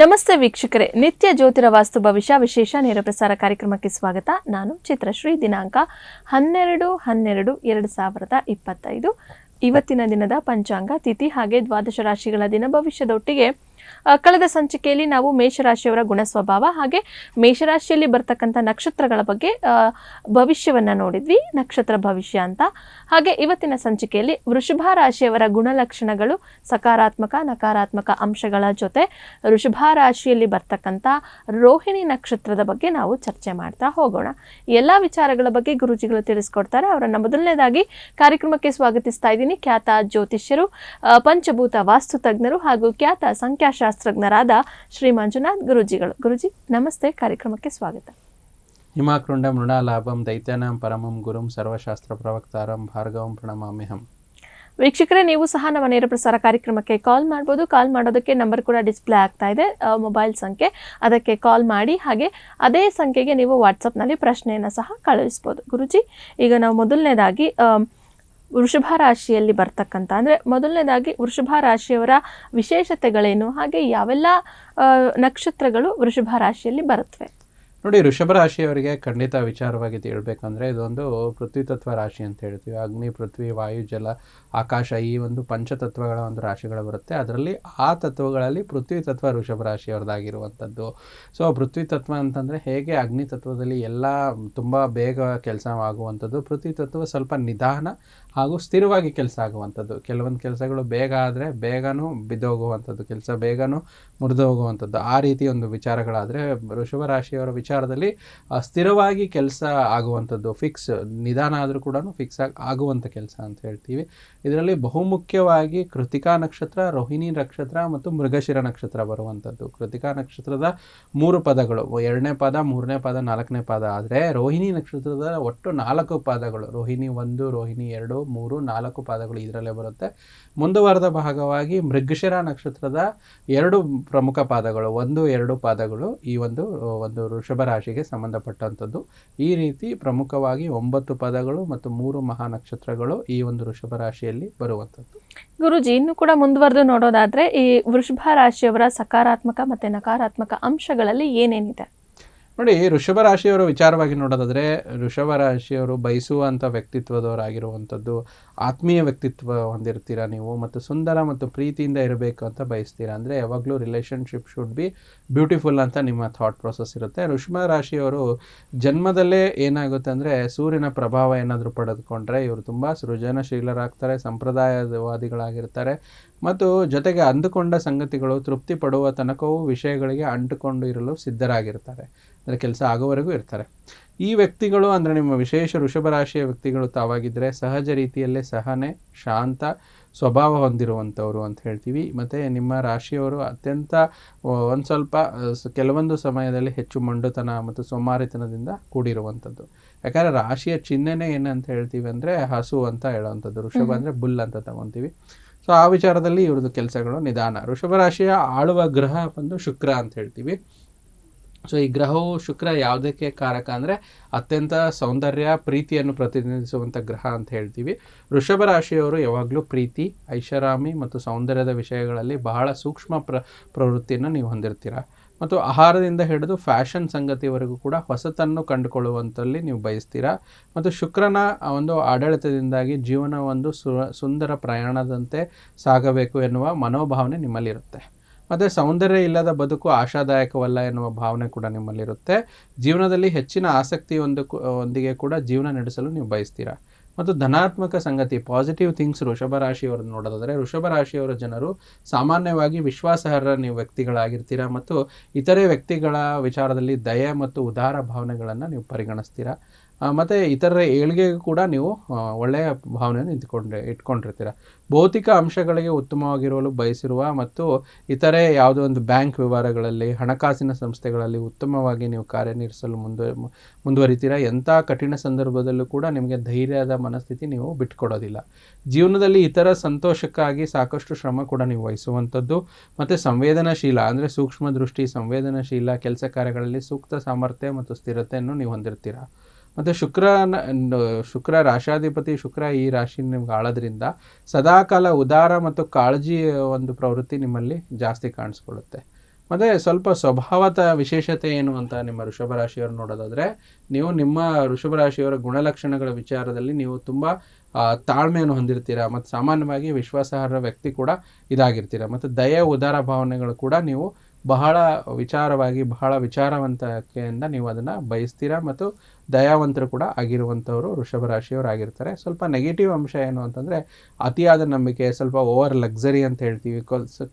ನಮಸ್ತೆ ವೀಕ್ಷಕರೇ. ನಿತ್ಯ ಜ್ಯೋತಿರ ವಾಸ್ತು ಭವಿಷ್ಯ ವಿಶೇಷ ನೇರ ಪ್ರಸಾರ ಕಾರ್ಯಕ್ರಮಕ್ಕೆ ಸ್ವಾಗತ. ನಾನು ಚಿತ್ರಶ್ರೀ ದಿನಾಂಕ ಹನ್ನೆರಡು ಹನ್ನೆರಡು ಎರಡು ಸಾವಿರದ ಇಪ್ಪತ್ತೈದು. ಇವತ್ತಿನ ದಿನದ ಪಂಚಾಂಗ ತಿಥಿ ಹಾಗೆ ದ್ವಾದಶ ರಾಶಿಗಳ ದಿನ ಭವಿಷ್ಯದೊಟ್ಟಿಗೆ ಕಳೆದ ಸಂಚಿಕೆಯಲ್ಲಿ ನಾವು ಮೇಷರಾಶಿಯವರ ಗುಣ ಸ್ವಭಾವ ಹಾಗೆ ಮೇಷರಾಶಿಯಲ್ಲಿ ಬರ್ತಕ್ಕಂಥ ನಕ್ಷತ್ರಗಳ ಬಗ್ಗೆ ಭವಿಷ್ಯವನ್ನು ನೋಡಿದ್ವಿ, ನಕ್ಷತ್ರ ಭವಿಷ್ಯ ಅಂತ. ಹಾಗೆ ಇವತ್ತಿನ ಸಂಚಿಕೆಯಲ್ಲಿ ವೃಷಭ ರಾಶಿಯವರ ಗುಣಲಕ್ಷಣಗಳು ಸಕಾರಾತ್ಮಕ, ನಕಾರಾತ್ಮಕ ಅಂಶಗಳ ಜೊತೆ ವೃಷಭ ರಾಶಿಯಲ್ಲಿ ಬರ್ತಕ್ಕಂಥ ರೋಹಿಣಿ ನಕ್ಷತ್ರದ ಬಗ್ಗೆ ನಾವು ಚರ್ಚೆ ಮಾಡ್ತಾ ಹೋಗೋಣ. ಎಲ್ಲ ವಿಚಾರಗಳ ಬಗ್ಗೆ ಗುರುಜಿಗಳು ತಿಳಿಸ್ಕೊಡ್ತಾರೆ. ಅವರನ್ನು ಮೊದಲನೇದಾಗಿ ಕಾರ್ಯಕ್ರಮಕ್ಕೆ ಸ್ವಾಗತಿಸ್ತಾ ಇದ್ದೀನಿ. ಖ್ಯಾತ ಜ್ಯೋತಿಷ್ಯರು ಪಂಚಭೂತ ವಾಸ್ತು ತಜ್ಞರು ಹಾಗೂ ಖ್ಯಾತ ಸಂಖ್ಯಾಶಾಸ್ತ್ರಜ್ಞರಾದ ಶ್ರೀ ಮಂಜುನಾಥ್ ಗುರುಜಿಗಳು. ಗುರುಜಿ ನಮಸ್ತೆ. ಕಾರ್ಯಕ್ರಮಕ್ಕೆ ಸ್ವಾಗತ. ಹಿಮಾಕೃಂಡ ಮೃಣಾಲಾಭಂ ದೈತ್ಯಾನಾಂ ಪರಮಂ ಗುರುಂ ಸರ್ವಶಾಸ್ತ್ರ ಪ್ರವಕ್ತಾರಂ ಭಾರ್ಗವಂ ಪ್ರಣಮಾಮ್ಯಹಂ. ವೀಕ್ಷಕರೇ ನೀವು ಸಹ ನಮ್ಮ ನೇರ ಪ್ರಸಾರ ಕಾರ್ಯಕ್ರಮಕ್ಕೆ ಕಾಲ್ ಮಾಡ್ಬೋದು. ಕಾಲ್ ಮಾಡೋದಕ್ಕೆ ನಂಬರ್ ಕೂಡ ಡಿಸ್ಪ್ಲೇ ಆಗ್ತಾ ಇದೆ ಮೊಬೈಲ್ ಸಂಖ್ಯೆ. ಅದಕ್ಕೆ ಕಾಲ್ ಮಾಡಿ ಹಾಗೆ ಅದೇ ಸಂಖ್ಯೆಗೆ ನೀವು ವಾಟ್ಸಪ್ನಲ್ಲಿ ಪ್ರಶ್ನೆಯನ್ನು ಸಹ ಕಳುಹಿಸ್ಬೋದು. ಗುರುಜಿ ಈಗ ನಾವು ಮೊದಲನೇದಾಗಿ ವೃಷಭ ರಾಶಿಯಲ್ಲಿ ಬರ್ತಕ್ಕಂಥ, ಅಂದರೆ ಮೊದಲನೇದಾಗಿ ವೃಷಭ ರಾಶಿಯವರ ವಿಶೇಷತೆಗಳೇನು, ಹಾಗೆ ಯಾವೆಲ್ಲ ನಕ್ಷತ್ರಗಳು ವೃಷಭ ರಾಶಿಯಲ್ಲಿ ಬರುತ್ತವೆ? ನೋಡಿ, ವೃಷಭ ರಾಶಿಯವರಿಗೆ ಖಂಡಿತ ವಿಚಾರವಾಗಿ ತಿಳ್ಬೇಕಂದ್ರೆ ಇದೊಂದು ಪೃಥ್ವಿ ತತ್ವ ರಾಶಿ ಅಂತ ಹೇಳ್ತೀವಿ. ಅಗ್ನಿ, ಪೃಥ್ವಿ, ವಾಯು, ಜಲ, ಆಕಾಶ ಈ ಒಂದು ಪಂಚತತ್ವಗಳ ಒಂದು ರಾಶಿಗಳು ಬರುತ್ತೆ. ಅದರಲ್ಲಿ ಆ ತತ್ವಗಳಲ್ಲಿ ಪೃಥ್ವಿ ತತ್ವ ವೃಷಭ ರಾಶಿಯವರದಾಗಿರುವಂಥದ್ದು. ಸೊ ಪೃಥ್ವಿ ತತ್ವ ಅಂತಂದರೆ ಹೇಗೆ ಅಗ್ನಿ ತತ್ವದಲ್ಲಿ ಎಲ್ಲ ತುಂಬ ಬೇಗ ಕೆಲಸ ಆಗುವಂಥದ್ದು ಪೃಥ್ವಿ ತತ್ವ ಸ್ವಲ್ಪ ನಿಧಾನ ಹಾಗೂ ಸ್ಥಿರವಾಗಿ ಕೆಲಸ ಆಗುವಂಥದ್ದು. ಕೆಲವೊಂದು ಕೆಲಸಗಳು ಬೇಗ ಆದರೆ ಬೇಗನೂ ಬಿದ್ದೋಗುವಂಥದ್ದು, ಕೆಲಸ ಬೇಗನೂ ಮುರಿದು ಹೋಗುವಂಥದ್ದು ಆ ರೀತಿ ಒಂದು ವಿಚಾರಗಳಾದರೆ ವೃಷಭ ರಾಶಿಯವರ ವಿಚಾರದಲ್ಲಿ ಸ್ಥಿರವಾಗಿ ಕೆಲಸ ಆಗುವಂಥದ್ದು ಫಿಕ್ಸ್ ನಿಧಾನ ಆದರೂ ಕೂಡ ಫಿಕ್ಸ್ ಆಗಿ, ಆಗುವಂಥ ಕೆಲಸ ಅಂತ ಹೇಳ್ತೀವಿ. ಇದರಲ್ಲಿ ಬಹುಮುಖ್ಯವಾಗಿ ಕೃತಿಕಾ ನಕ್ಷತ್ರ, ರೋಹಿಣಿ ನಕ್ಷತ್ರ ಮತ್ತು ಮೃಗಶಿರ ನಕ್ಷತ್ರ ಬರುವಂಥದ್ದು. ಕೃತಿಕಾ ನಕ್ಷತ್ರದ ಮೂರು ಪದಗಳು, ಎರಡನೇ ಪದ, ಮೂರನೇ ಪದ, ನಾಲ್ಕನೇ ಪದ ಆದರೆ ರೋಹಿಣಿ ನಕ್ಷತ್ರದ ಒಟ್ಟು ನಾಲ್ಕು ಪದಗಳು. ರೋಹಿಣಿ ಒಂದು, ರೋಹಿಣಿ ಎರಡು ಮೂರು, ನಾಲ್ಕು ಪಾದಗಳು ಇದರಲ್ಲೇ ಬರುತ್ತೆ. ಮುಂದುವರೆದ ಭಾಗವಾಗಿ ಮೃಗಶಿರ ನಕ್ಷತ್ರದ ಎರಡು ಪ್ರಮುಖ ಪಾದಗಳು, ಒಂದು, ಎರಡು ಪಾದಗಳು, ಈ ಒಂದು ಒಂದು ವೃಷಭ ರಾಶಿಗೆ ಸಂಬಂಧಪಟ್ಟಂಥದ್ದು. ಈ ರೀತಿ ಪ್ರಮುಖವಾಗಿ ಒಂಬತ್ತು ಪದಗಳು ಮತ್ತು ಮೂರು ಮಹಾ ನಕ್ಷತ್ರಗಳು ಈ ಒಂದು ವೃಷಭ ರಾಶಿಯಲ್ಲಿ ಬರುವಂಥದ್ದು. ಗುರುಜಿ, ಇನ್ನು ಕೂಡ ಮುಂದುವರೆದು ನೋಡೋದಾದ್ರೆ ಈ ವೃಷಭ ರಾಶಿಯವರ ಸಕಾರಾತ್ಮಕ ಮತ್ತೆ ನಕಾರಾತ್ಮಕ ಅಂಶಗಳಲ್ಲಿ ಏನೇನಿದೆ? ನೋಡಿ ಋಷಭ ರಾಶಿಯವರ ವಿಚಾರವಾಗಿ ನೋಡೋದಾದ್ರೆ ಋಷಭ ರಾಶಿಯವರು ಬಯಸುವಂಥ ವ್ಯಕ್ತಿತ್ವದವರಾಗಿರುವಂಥದ್ದು ಆತ್ಮೀಯ ವ್ಯಕ್ತಿತ್ವ ಹೊಂದಿರ್ತೀರಾ ನೀವು ಮತ್ತು ಸುಂದರ ಮತ್ತು ಪ್ರೀತಿಯಿಂದ ಇರಬೇಕು ಅಂತ ಬಯಸ್ತೀರಾ? ಅಂದರೆ ಯಾವಾಗಲೂ ರಿಲೇಷನ್ಶಿಪ್ ಶುಡ್ ಬಿ ಬ್ಯೂಟಿಫುಲ್ ಅಂತ ನಿಮ್ಮ ಥಾಟ್ ಪ್ರೊಸೆಸ್ ಇರುತ್ತೆ. ವೃಷಭ ರಾಶಿಯವರು ಜನ್ಮದಲ್ಲೇ ಏನಾಗುತ್ತೆ ಅಂದರೆ ಸೂರ್ಯನ ಪ್ರಭಾವ ಏನಾದರೂ ಪಡೆದುಕೊಂಡ್ರೆ ಇವರು ತುಂಬ ಸೃಜನಶೀಲರಾಗ್ತಾರೆ, ಸಂಪ್ರದಾಯವಾದಿಗಳಾಗಿರ್ತಾರೆ ಮತ್ತು ಜೊತೆಗೆ ಅಂದುಕೊಂಡ ಸಂಗತಿಗಳು, ತೃಪ್ತಿ ಪಡುವ ತನಕವೂ ವಿಷಯಗಳಿಗೆ ಅಂಟುಕೊಂಡು ಇರಲು ಸಿದ್ಧರಾಗಿರ್ತಾರೆ. ಅಂದರೆ ಕೆಲಸ ಆಗೋವರೆಗೂ ಇರ್ತಾರೆ. ಈ ವ್ಯಕ್ತಿಗಳು ಅಂದರೆ ನಿಮ್ಮ ವಿಶೇಷ ವೃಷಭ ರಾಶಿಯ ವ್ಯಕ್ತಿಗಳು ತಾವಾಗಿದ್ದರೆ ಸಹಜ ರೀತಿಯಲ್ಲೇ ಸಹನೆ ಶಾಂತ ಸ್ವಭಾವ ಹೊಂದಿರುವಂಥವ್ರು ಅಂತ ಹೇಳ್ತೀವಿ. ಮತ್ತು ನಿಮ್ಮ ರಾಶಿಯವರು ಅತ್ಯಂತ ಒಂದು ಸ್ವಲ್ಪ ಕೆಲವೊಂದು ಸಮಯದಲ್ಲಿ ಹೆಚ್ಚು ಮಂಡುತನ ಮತ್ತು ಸೋಮಾರಿತನದಿಂದ ಕೂಡಿರುವಂಥದ್ದು. ಯಾಕಂದರೆ ರಾಶಿಯ ಚಿಹ್ನೆನೇ ಏನಂತ ಹೇಳ್ತೀವಿ ಅಂದರೆ ಹಸು ಅಂತ ಹೇಳೋವಂಥದ್ದು ಋಷಭ ಅಂದರೆ ಬುಲ್ ಅಂತ ತಗೊತೀವಿ. ಸೊ ಆ ವಿಚಾರದಲ್ಲಿ ಇವ್ರದ್ದು ಕೆಲಸಗಳು ನಿಧಾನ. ಋಷಭ ರಾಶಿಯ ಆಳುವ ಗ್ರಹ ಬಂದು ಶುಕ್ರ ಅಂತ ಹೇಳ್ತೀವಿ. ಸೊ ಈ ಗ್ರಹವು ಶುಕ್ರ ಯಾವುದಕ್ಕೆ ಕಾರಕ ಅಂದರೆ ಅತ್ಯಂತ ಸೌಂದರ್ಯ, ಪ್ರೀತಿಯನ್ನು ಪ್ರತಿನಿಧಿಸುವಂಥ ಗ್ರಹ ಅಂತ ಹೇಳ್ತೀವಿ. ವೃಷಭ ರಾಶಿಯವರು ಯಾವಾಗಲೂ ಪ್ರೀತಿ, ಐಷಾರಾಮಿ ಮತ್ತು ಸೌಂದರ್ಯದ ವಿಷಯಗಳಲ್ಲಿ ಬಹಳ ಸೂಕ್ಷ್ಮ ಪ್ರ, ಪ್ರವೃತ್ತಿಯನ್ನು ನೀವು ಹೊಂದಿರ್ತೀರ. ಮತ್ತು ಆಹಾರದಿಂದ ಹಿಡಿದು ಫ್ಯಾಷನ್ ಸಂಗತಿವರೆಗೂ ಕೂಡ ಹೊಸತನ್ನು ಕಂಡುಕೊಳ್ಳುವಂಥಲ್ಲಿ ನೀವು ಬಯಸ್ತೀರಾ. ಮತ್ತು ಶುಕ್ರನ ಒಂದು ಆಡಳಿತದಿಂದಾಗಿ ಜೀವನ ಒಂದು ಸುಂದರ ಪ್ರಯಾಣದಂತೆ ಸಾಗಬೇಕು ಎನ್ನುವ ಮನೋಭಾವನೆ ನಿಮ್ಮಲ್ಲಿರುತ್ತೆ. ಮತ್ತು ಸೌಂದರ್ಯ ಇಲ್ಲದ ಬದುಕು ಆಶಾದಾಯಕವಲ್ಲ ಎನ್ನುವ ಭಾವನೆ ಕೂಡ ನಿಮ್ಮಲ್ಲಿರುತ್ತೆ. ಜೀವನದಲ್ಲಿ ಹೆಚ್ಚಿನ ಆಸಕ್ತಿ ಒಂದು ಒಂದಿಗೆ ಕೂಡ ಜೀವನ ನಡೆಸಲು ನೀವು ಬಯಸ್ತೀರಾ? ಮತ್ತು ಧನಾತ್ಮಕ ಸಂಗತಿ ಪಾಸಿಟಿವ್ ಥಿಂಗ್ಸ್ ವೃಷಭ ರಾಶಿಯವರನ್ನು ನೋಡೋದಾದರೆ, ವೃಷಭ ರಾಶಿಯವರ ಜನರು ಸಾಮಾನ್ಯವಾಗಿ ವಿಶ್ವಾಸಾರ್ಹ ನೀವು ವ್ಯಕ್ತಿಗಳಾಗಿರ್ತೀರಾ? ಮತ್ತು ಇತರೆ ವ್ಯಕ್ತಿಗಳ ವಿಚಾರದಲ್ಲಿ ದಯೆ ಮತ್ತು ಉದಾರ ಭಾವನೆಗಳನ್ನು ನೀವು ಪರಿಗಣಿಸ್ತೀರಾ? ಮತ್ತೆ ಇತರರ ಏಳಿಗೆಗೂ ಕೂಡ ನೀವು ಒಳ್ಳೆಯ ಭಾವನೆಯನ್ನು ಇಟ್ಕೊಂಡೆ ಇಟ್ಕೊಂಡಿರ್ತೀರ. ಭೌತಿಕ ಅಂಶಗಳಿಗೆ ಉತ್ತಮವಾಗಿರಲು ಬಯಸಿರುವ ಮತ್ತು ಇತರೆ ಯಾವುದೋ ಒಂದು ಬ್ಯಾಂಕ್ ವ್ಯವಹಾರಗಳಲ್ಲಿ, ಹಣಕಾಸಿನ ಸಂಸ್ಥೆಗಳಲ್ಲಿ ಉತ್ತಮವಾಗಿ ನೀವು ಕಾರ್ಯನಿರ್ವಹಿಸಲು ಮುಂದೆ, ಮುಂದುವರಿತೀರ? ಎಂಥ ಕಠಿಣ ಸಂದರ್ಭದಲ್ಲೂ ಕೂಡ ನಿಮಗೆ ಧೈರ್ಯದ ಮನಸ್ಥಿತಿ ನೀವು ಬಿಟ್ಕೊಡೋದಿಲ್ಲ. ಜೀವನದಲ್ಲಿ ಇತರ ಸಂತೋಷಕ್ಕಾಗಿ ಸಾಕಷ್ಟು ಶ್ರಮ ಕೂಡ ನೀವು ವಹಿಸುವಂಥದ್ದು. ಮತ್ತು ಸಂವೇದನಾಶೀಲ, ಅಂದರೆ ಸೂಕ್ಷ್ಮ ದೃಷ್ಟಿ, ಸಂವೇದನಾಶೀಲ, ಕೆಲಸ ಕಾರ್ಯಗಳಲ್ಲಿ ಸೂಕ್ತ ಸಾಮರ್ಥ್ಯ ಮತ್ತು ಸ್ಥಿರತೆಯನ್ನು ನೀವು ಹೊಂದಿರ್ತೀರಾ? ಮತ್ತು ಶುಕ್ರನ ಶುಕ್ರ ರಾಶಾಧಿಪತಿ ಶುಕ್ರ ಈ ರಾಶಿ ನಿಮ್ಗೆ ಆಳೋದ್ರಿಂದ ಸದಾಕಾಲ ಉದಾರ ಮತ್ತು ಕಾಳಜಿ ಒಂದು ಪ್ರವೃತ್ತಿ ನಿಮ್ಮಲ್ಲಿ ಜಾಸ್ತಿ ಕಾಣಿಸ್ಕೊಳ್ಳುತ್ತೆ. ಮತ್ತೆ ಸ್ವಲ್ಪ ಸ್ವಭಾವದ ವಿಶೇಷತೆ ಏನು ಅಂತ ನಿಮ್ಮ ವೃಷಭ ರಾಶಿಯವರು ನೋಡೋದಾದ್ರೆ, ನೀವು ನಿಮ್ಮ ವೃಷಭ ರಾಶಿಯವರ ಗುಣಲಕ್ಷಣಗಳ ವಿಚಾರದಲ್ಲಿ ನೀವು ತುಂಬಾ ತಾಳ್ಮೆಯನ್ನು ಹೊಂದಿರ್ತೀರಾ ಮತ್ತು ಸಾಮಾನ್ಯವಾಗಿ ವಿಶ್ವಾಸಾರ್ಹ ವ್ಯಕ್ತಿ ಕೂಡ ಇದಾಗಿರ್ತೀರಾ. ಮತ್ತು ದಯೆ, ಉದಾರ ಭಾವನೆಗಳು ಕೂಡ ನೀವು ಬಹಳ ವಿಚಾರವಾಗಿ, ಬಹಳ ವಿಚಾರವಂತಕೆಯಿಂದ ನೀವು ಅದನ್ನ ಬಯಸ್ತೀರಾ ಮತ್ತು ದಯಾವಂತರು ಕೂಡ ಆಗಿರುವಂಥವರು ವೃಷಭ ರಾಶಿಯವರು ಆಗಿರ್ತಾರೆ ಸ್ವಲ್ಪ ನೆಗೆಟಿವ್ ಅಂಶ ಏನು ಅಂತಂದ್ರೆ, ಅತಿಯಾದ ನಂಬಿಕೆ, ಸ್ವಲ್ಪ ಓವರ್ ಲಕ್ಸರಿ ಅಂತ ಹೇಳ್ತೀವಿ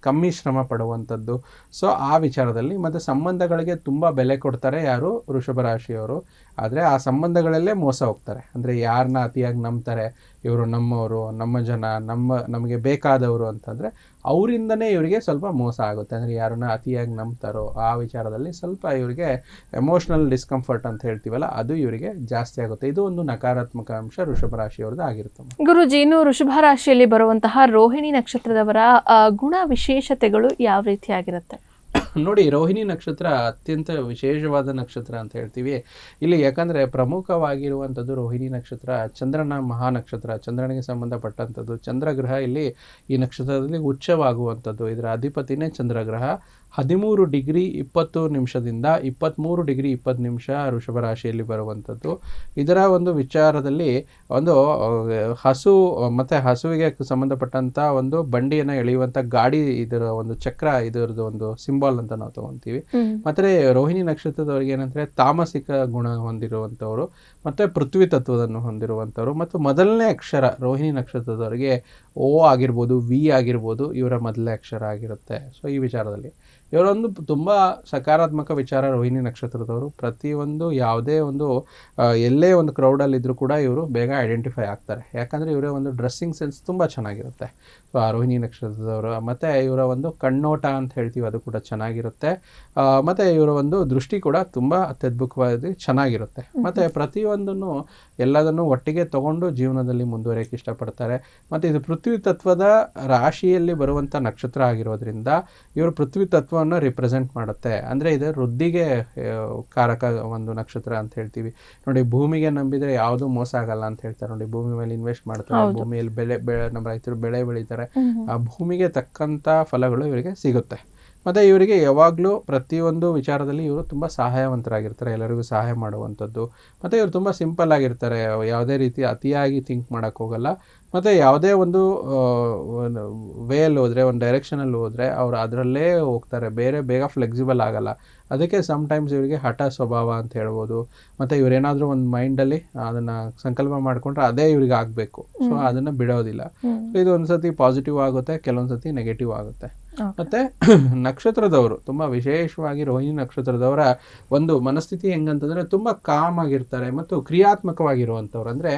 ಕಮ್ಮಿ ಶ್ರಮ ಪಡುವಂಥದ್ದು. ಸೊ ಆ ವಿಚಾರದಲ್ಲಿ ಮತ್ತು ಸಂಬಂಧಗಳಿಗೆ ತುಂಬ ಬೆಲೆ ಕೊಡ್ತಾರೆ ಯಾರು? ವೃಷಭ ರಾಶಿಯವರು ಆದರೆ ಆ ಸಂಬಂಧಗಳಲ್ಲೇ ಮೋಸ ಹೋಗ್ತಾರೆ. ಅಂದರೆ ಯಾರನ್ನ ಅತಿಯಾಗಿ ನಂಬ್ತಾರೆ, ಇವರು ನಮ್ಮವರು, ನಮ್ಮ ಜನ, ನಮ್ಮ, ನಮಗೆ ಬೇಕಾದವರು ಅಂತಂದರೆ ಅವರಿಂದನೇ ಇವರಿಗೆ ಸ್ವಲ್ಪ ಮೋಸ ಆಗುತ್ತೆ. ಅಂದರೆ ಯಾರನ್ನ ಅತಿಯಾಗಿ ನಂಬ್ತಾರೋ ಆ ವಿಚಾರದಲ್ಲಿ ಸ್ವಲ್ಪ ಇವರಿಗೆ ಎಮೋಷ್ನಲ್ ಡಿಸ್ಕಂಫರ್ಟ್ ಅಂತ ಹೇಳ್ತೀವಲ್ಲ, ಅದು ಇವರಿಗೆ ಜಾಸ್ತಿ ಆಗುತ್ತೆ. ಇದು ಒಂದು ನಕಾರಾತ್ಮಕ ಅಂಶ ವೃಷಭ ರಾಶಿಯವ್ರದ್ದು ಆಗಿರುತ್ತೆ ಗುರುಜಿ, ಇನ್ನು ವೃಷಭ ರಾಶಿಯಲ್ಲಿ ಬರುವಂತಹ ರೋಹಿಣಿ ನಕ್ಷತ್ರದವರ ಗುಣ ವಿಶೇಷತೆಗಳು ಯಾವ ರೀತಿಯಾಗಿರುತ್ತೆ? ನೋಡಿ, ರೋಹಿಣಿ ನಕ್ಷತ್ರ ಅತ್ಯಂತ ವಿಶೇಷವಾದ ನಕ್ಷತ್ರ ಅಂತ ಹೇಳ್ತೀವಿ. ಇಲ್ಲಿ ಯಾಕಂದ್ರೆ ಪ್ರಮುಖವಾಗಿರುವಂಥದ್ದು ರೋಹಿಣಿ ನಕ್ಷತ್ರ, ಚಂದ್ರನ ಮಹಾ ನಕ್ಷತ್ರ, ಚಂದ್ರನಿಗೆ ಸಂಬಂಧಪಟ್ಟಂಥದ್ದು, ಚಂದ್ರಗ್ರಹ ಇಲ್ಲಿ ಈ ನಕ್ಷತ್ರದಲ್ಲಿ ಉಚ್ಚವಾಗುವಂಥದ್ದು. ಇದರ ಅಧಿಪತಿನೇ ಚಂದ್ರಗ್ರಹ. ಹದಿಮೂರು ಡಿಗ್ರಿ ಇಪ್ಪತ್ತು ನಿಮಿಷದಿಂದ ಇಪ್ಪತ್ತ್ಮೂರು ಡಿಗ್ರಿ ಇಪ್ಪತ್ತು ನಿಮಿಷ ವೃಷಭ ರಾಶಿಯಲ್ಲಿ ಬರುವಂಥದ್ದು. ಇದರ ಒಂದು ವಿಚಾರದಲ್ಲಿ ಒಂದು ಹಸು ಮತ್ತೆ ಹಸುವಿಗೆ ಸಂಬಂಧಪಟ್ಟಂಥ ಒಂದು ಬಂಡಿಯನ್ನು ಎಳೆಯುವಂತ ಗಾಡಿ ಇದರ ಒಂದು ಚಕ್ರ ಇದರದ್ದು ಒಂದು ಸಿಂಬಾಲ್ ಅಂತ ನಾವು ತಗೊಂತೀವಿ. ಮತ್ತು ರೋಹಿಣಿ ನಕ್ಷತ್ರದವರಿಗೆ ಏನಂದ್ರೆ ತಾಮಸಿಕ ಗುಣ ಹೊಂದಿರುವಂಥವ್ರು ಮತ್ತೆ ಪೃಥ್ವಿ ತತ್ವವನ್ನು ಹೊಂದಿರುವಂಥವ್ರು ಮತ್ತು ಮೊದಲನೇ ಅಕ್ಷರ ರೋಹಿಣಿ ನಕ್ಷತ್ರದವರಿಗೆ ಓ ಆಗಿರ್ಬೋದು ವಿ ಆಗಿರ್ಬೋದು ಇವರ ಮೊದಲನೇ ಅಕ್ಷರ ಆಗಿರುತ್ತೆ. ಸೊ ಈ ವಿಚಾರದಲ್ಲಿ ಇವರೊಂದು ತುಂಬಾ ಸಕಾರಾತ್ಮಕ ವಿಚಾರ ರೋಹಿಣಿ ನಕ್ಷತ್ರದವರು. ಪ್ರತಿಯೊಂದು ಯಾವುದೇ ಒಂದು ಎಲ್ಲೇ ಒಂದು ಕ್ರೌಡಲ್ಲಿದ್ದರೂ ಕೂಡ ಇವರು ಬೇಗ ಐಡೆಂಟಿಫೈ ಆಗ್ತಾರೆ. ಯಾಕಂದ್ರೆ ಇವರೇ ಒಂದು ಡ್ರೆಸ್ಸಿಂಗ್ ಸೆನ್ಸ್ ತುಂಬಾ ಚೆನ್ನಾಗಿರುತ್ತೆ. ಸೊ ಆ ರೋಹಿಣಿ ನಕ್ಷತ್ರದವರು. ಮತ್ತೆ ಇವರ ಒಂದು ಕಣ್ಣೋಟ ಅಂತ ಹೇಳ್ತೀವಿ ಅದು ಕೂಡ ಚೆನ್ನಾಗಿರುತ್ತೆ. ಮತ್ತು ಮತ್ತೆ ಇವರ ಒಂದು ದೃಷ್ಟಿ ಕೂಡ ತುಂಬಾ ಅತ್ಯದ್ಭುತವಾಗಿ ಚೆನ್ನಾಗಿರುತ್ತೆ. ಮತ್ತೆ ಪ್ರತಿಯೊಂದನ್ನು ಎಲ್ಲದನ್ನು ಒಟ್ಟಿಗೆ ತಗೊಂಡು ಜೀವನದಲ್ಲಿ ಮುಂದುವರಿಯಕ್ಕೆ ಇಷ್ಟಪಡ್ತಾರೆ. ಮತ್ತೆ ಇದು ಪೃಥ್ವಿ ತತ್ವದ ರಾಶಿಯಲ್ಲಿ ಬರುವಂತ ನಕ್ಷತ್ರ ಆಗಿರೋದ್ರಿಂದ ಇವರು ಪೃಥ್ವಿ ತತ್ವವನ್ನು ರಿಪ್ರೆಸೆಂಟ್ ಮಾಡುತ್ತೆ. ಅಂದ್ರೆ ಇದು ವೃದ್ಧಿಗೆ ಕಾರಕ ಒಂದು ನಕ್ಷತ್ರ ಅಂತ ಹೇಳ್ತೀವಿ. ನೋಡಿ ಭೂಮಿಗೆ ನಂಬಿದ್ರೆ ಯಾವುದು ಮೋಸ ಆಗಲ್ಲ ಅಂತ ಹೇಳ್ತಾರೆ. ನೋಡಿ ಭೂಮಿ ಮೇಲೆ ಇನ್ವೆಸ್ಟ್ ಮಾಡ್ತಾರೆ. ಭೂಮಿಯಲ್ಲಿ ಬೆಳೆ ಬೆಳೆ ನಮ್ಮ ರೈತರು ಬೆಳೆ ಬೆಳೀತಾರೆ. ಆ ಭೂಮಿಗೆ ತಕ್ಕಂತ ಫಲಗಳು ಇವರಿಗೆ ಸಿಗುತ್ತೆ. ಮತ್ತೆ ಇವರಿಗೆ ಯಾವಾಗಲೂ ಪ್ರತಿಯೊಂದು ವಿಚಾರದಲ್ಲಿ ಇವರು ತುಂಬಾ ಸಹಾಯವಂತರಾಗಿರ್ತಾರೆ ಎಲ್ಲರಿಗೂ ಸಹಾಯ ಮಾಡುವಂಥದ್ದು. ಮತ್ತೆ ಇವರು ತುಂಬಾ ಸಿಂಪಲ್ ಆಗಿರ್ತಾರೆ ಯಾವುದೇ ರೀತಿ ಅತಿಯಾಗಿ ಥಿಂಕ್ ಮಾಡಕ್ ಹೋಗಲ್ಲ. ಮತ್ತೆ ಯಾವುದೇ ಒಂದು ವೇಯಲ್ಲಿ ಹೋದ್ರೆ ಒಂದು ಡೈರೆಕ್ಷನಲ್ಲಿ ಹೋದ್ರೆ ಅವ್ರು ಅದರಲ್ಲೇ ಹೋಗ್ತಾರೆ ಬೇರೆ ಬೇಗ ಫ್ಲೆಕ್ಸಿಬಲ್ ಆಗಲ್ಲ. ಅದಕ್ಕೆ ಟೈಮ್ಸ್ ಇವರಿಗೆ ಹಠ ಸ್ವಭಾವ ಅಂತ ಹೇಳ್ಬೋದು. ಮತ್ತೆ ಇವರೇನಾದರೂ ಒಂದು ಮೈಂಡಲ್ಲಿ ಅದನ್ನ ಸಂಕಲ್ಪ ಮಾಡ್ಕೊಂಡ್ರೆ ಅದೇ ಇವ್ರಿಗೆ ಆಗಬೇಕು. ಸೊ ಅದನ್ನ ಬಿಡೋದಿಲ್ಲ. ಸೊ ಇದು ಒಂದ್ಸತಿ ಪಾಸಿಟಿವ್ ಆಗುತ್ತೆ ಕೆಲವೊಂದ್ಸತಿ ನೆಗೆಟಿವ್ ಆಗುತ್ತೆ. ಮತ್ತು ನಕ್ಷತ್ರದವರು ತುಂಬಾ ವಿಶೇಷವಾಗಿ ರೋಹಿಣಿ ನಕ್ಷತ್ರದವರ ಒಂದು ಮನಸ್ಥಿತಿ ಹೆಂಗಂತಂದರೆ ತುಂಬಾ ಕಾಮ್ ಆಗಿರ್ತಾರೆ ಮತ್ತು ಕ್ರಿಯಾತ್ಮಕವಾಗಿರುವಂಥವ್ರು. ಅಂದ್ರೆ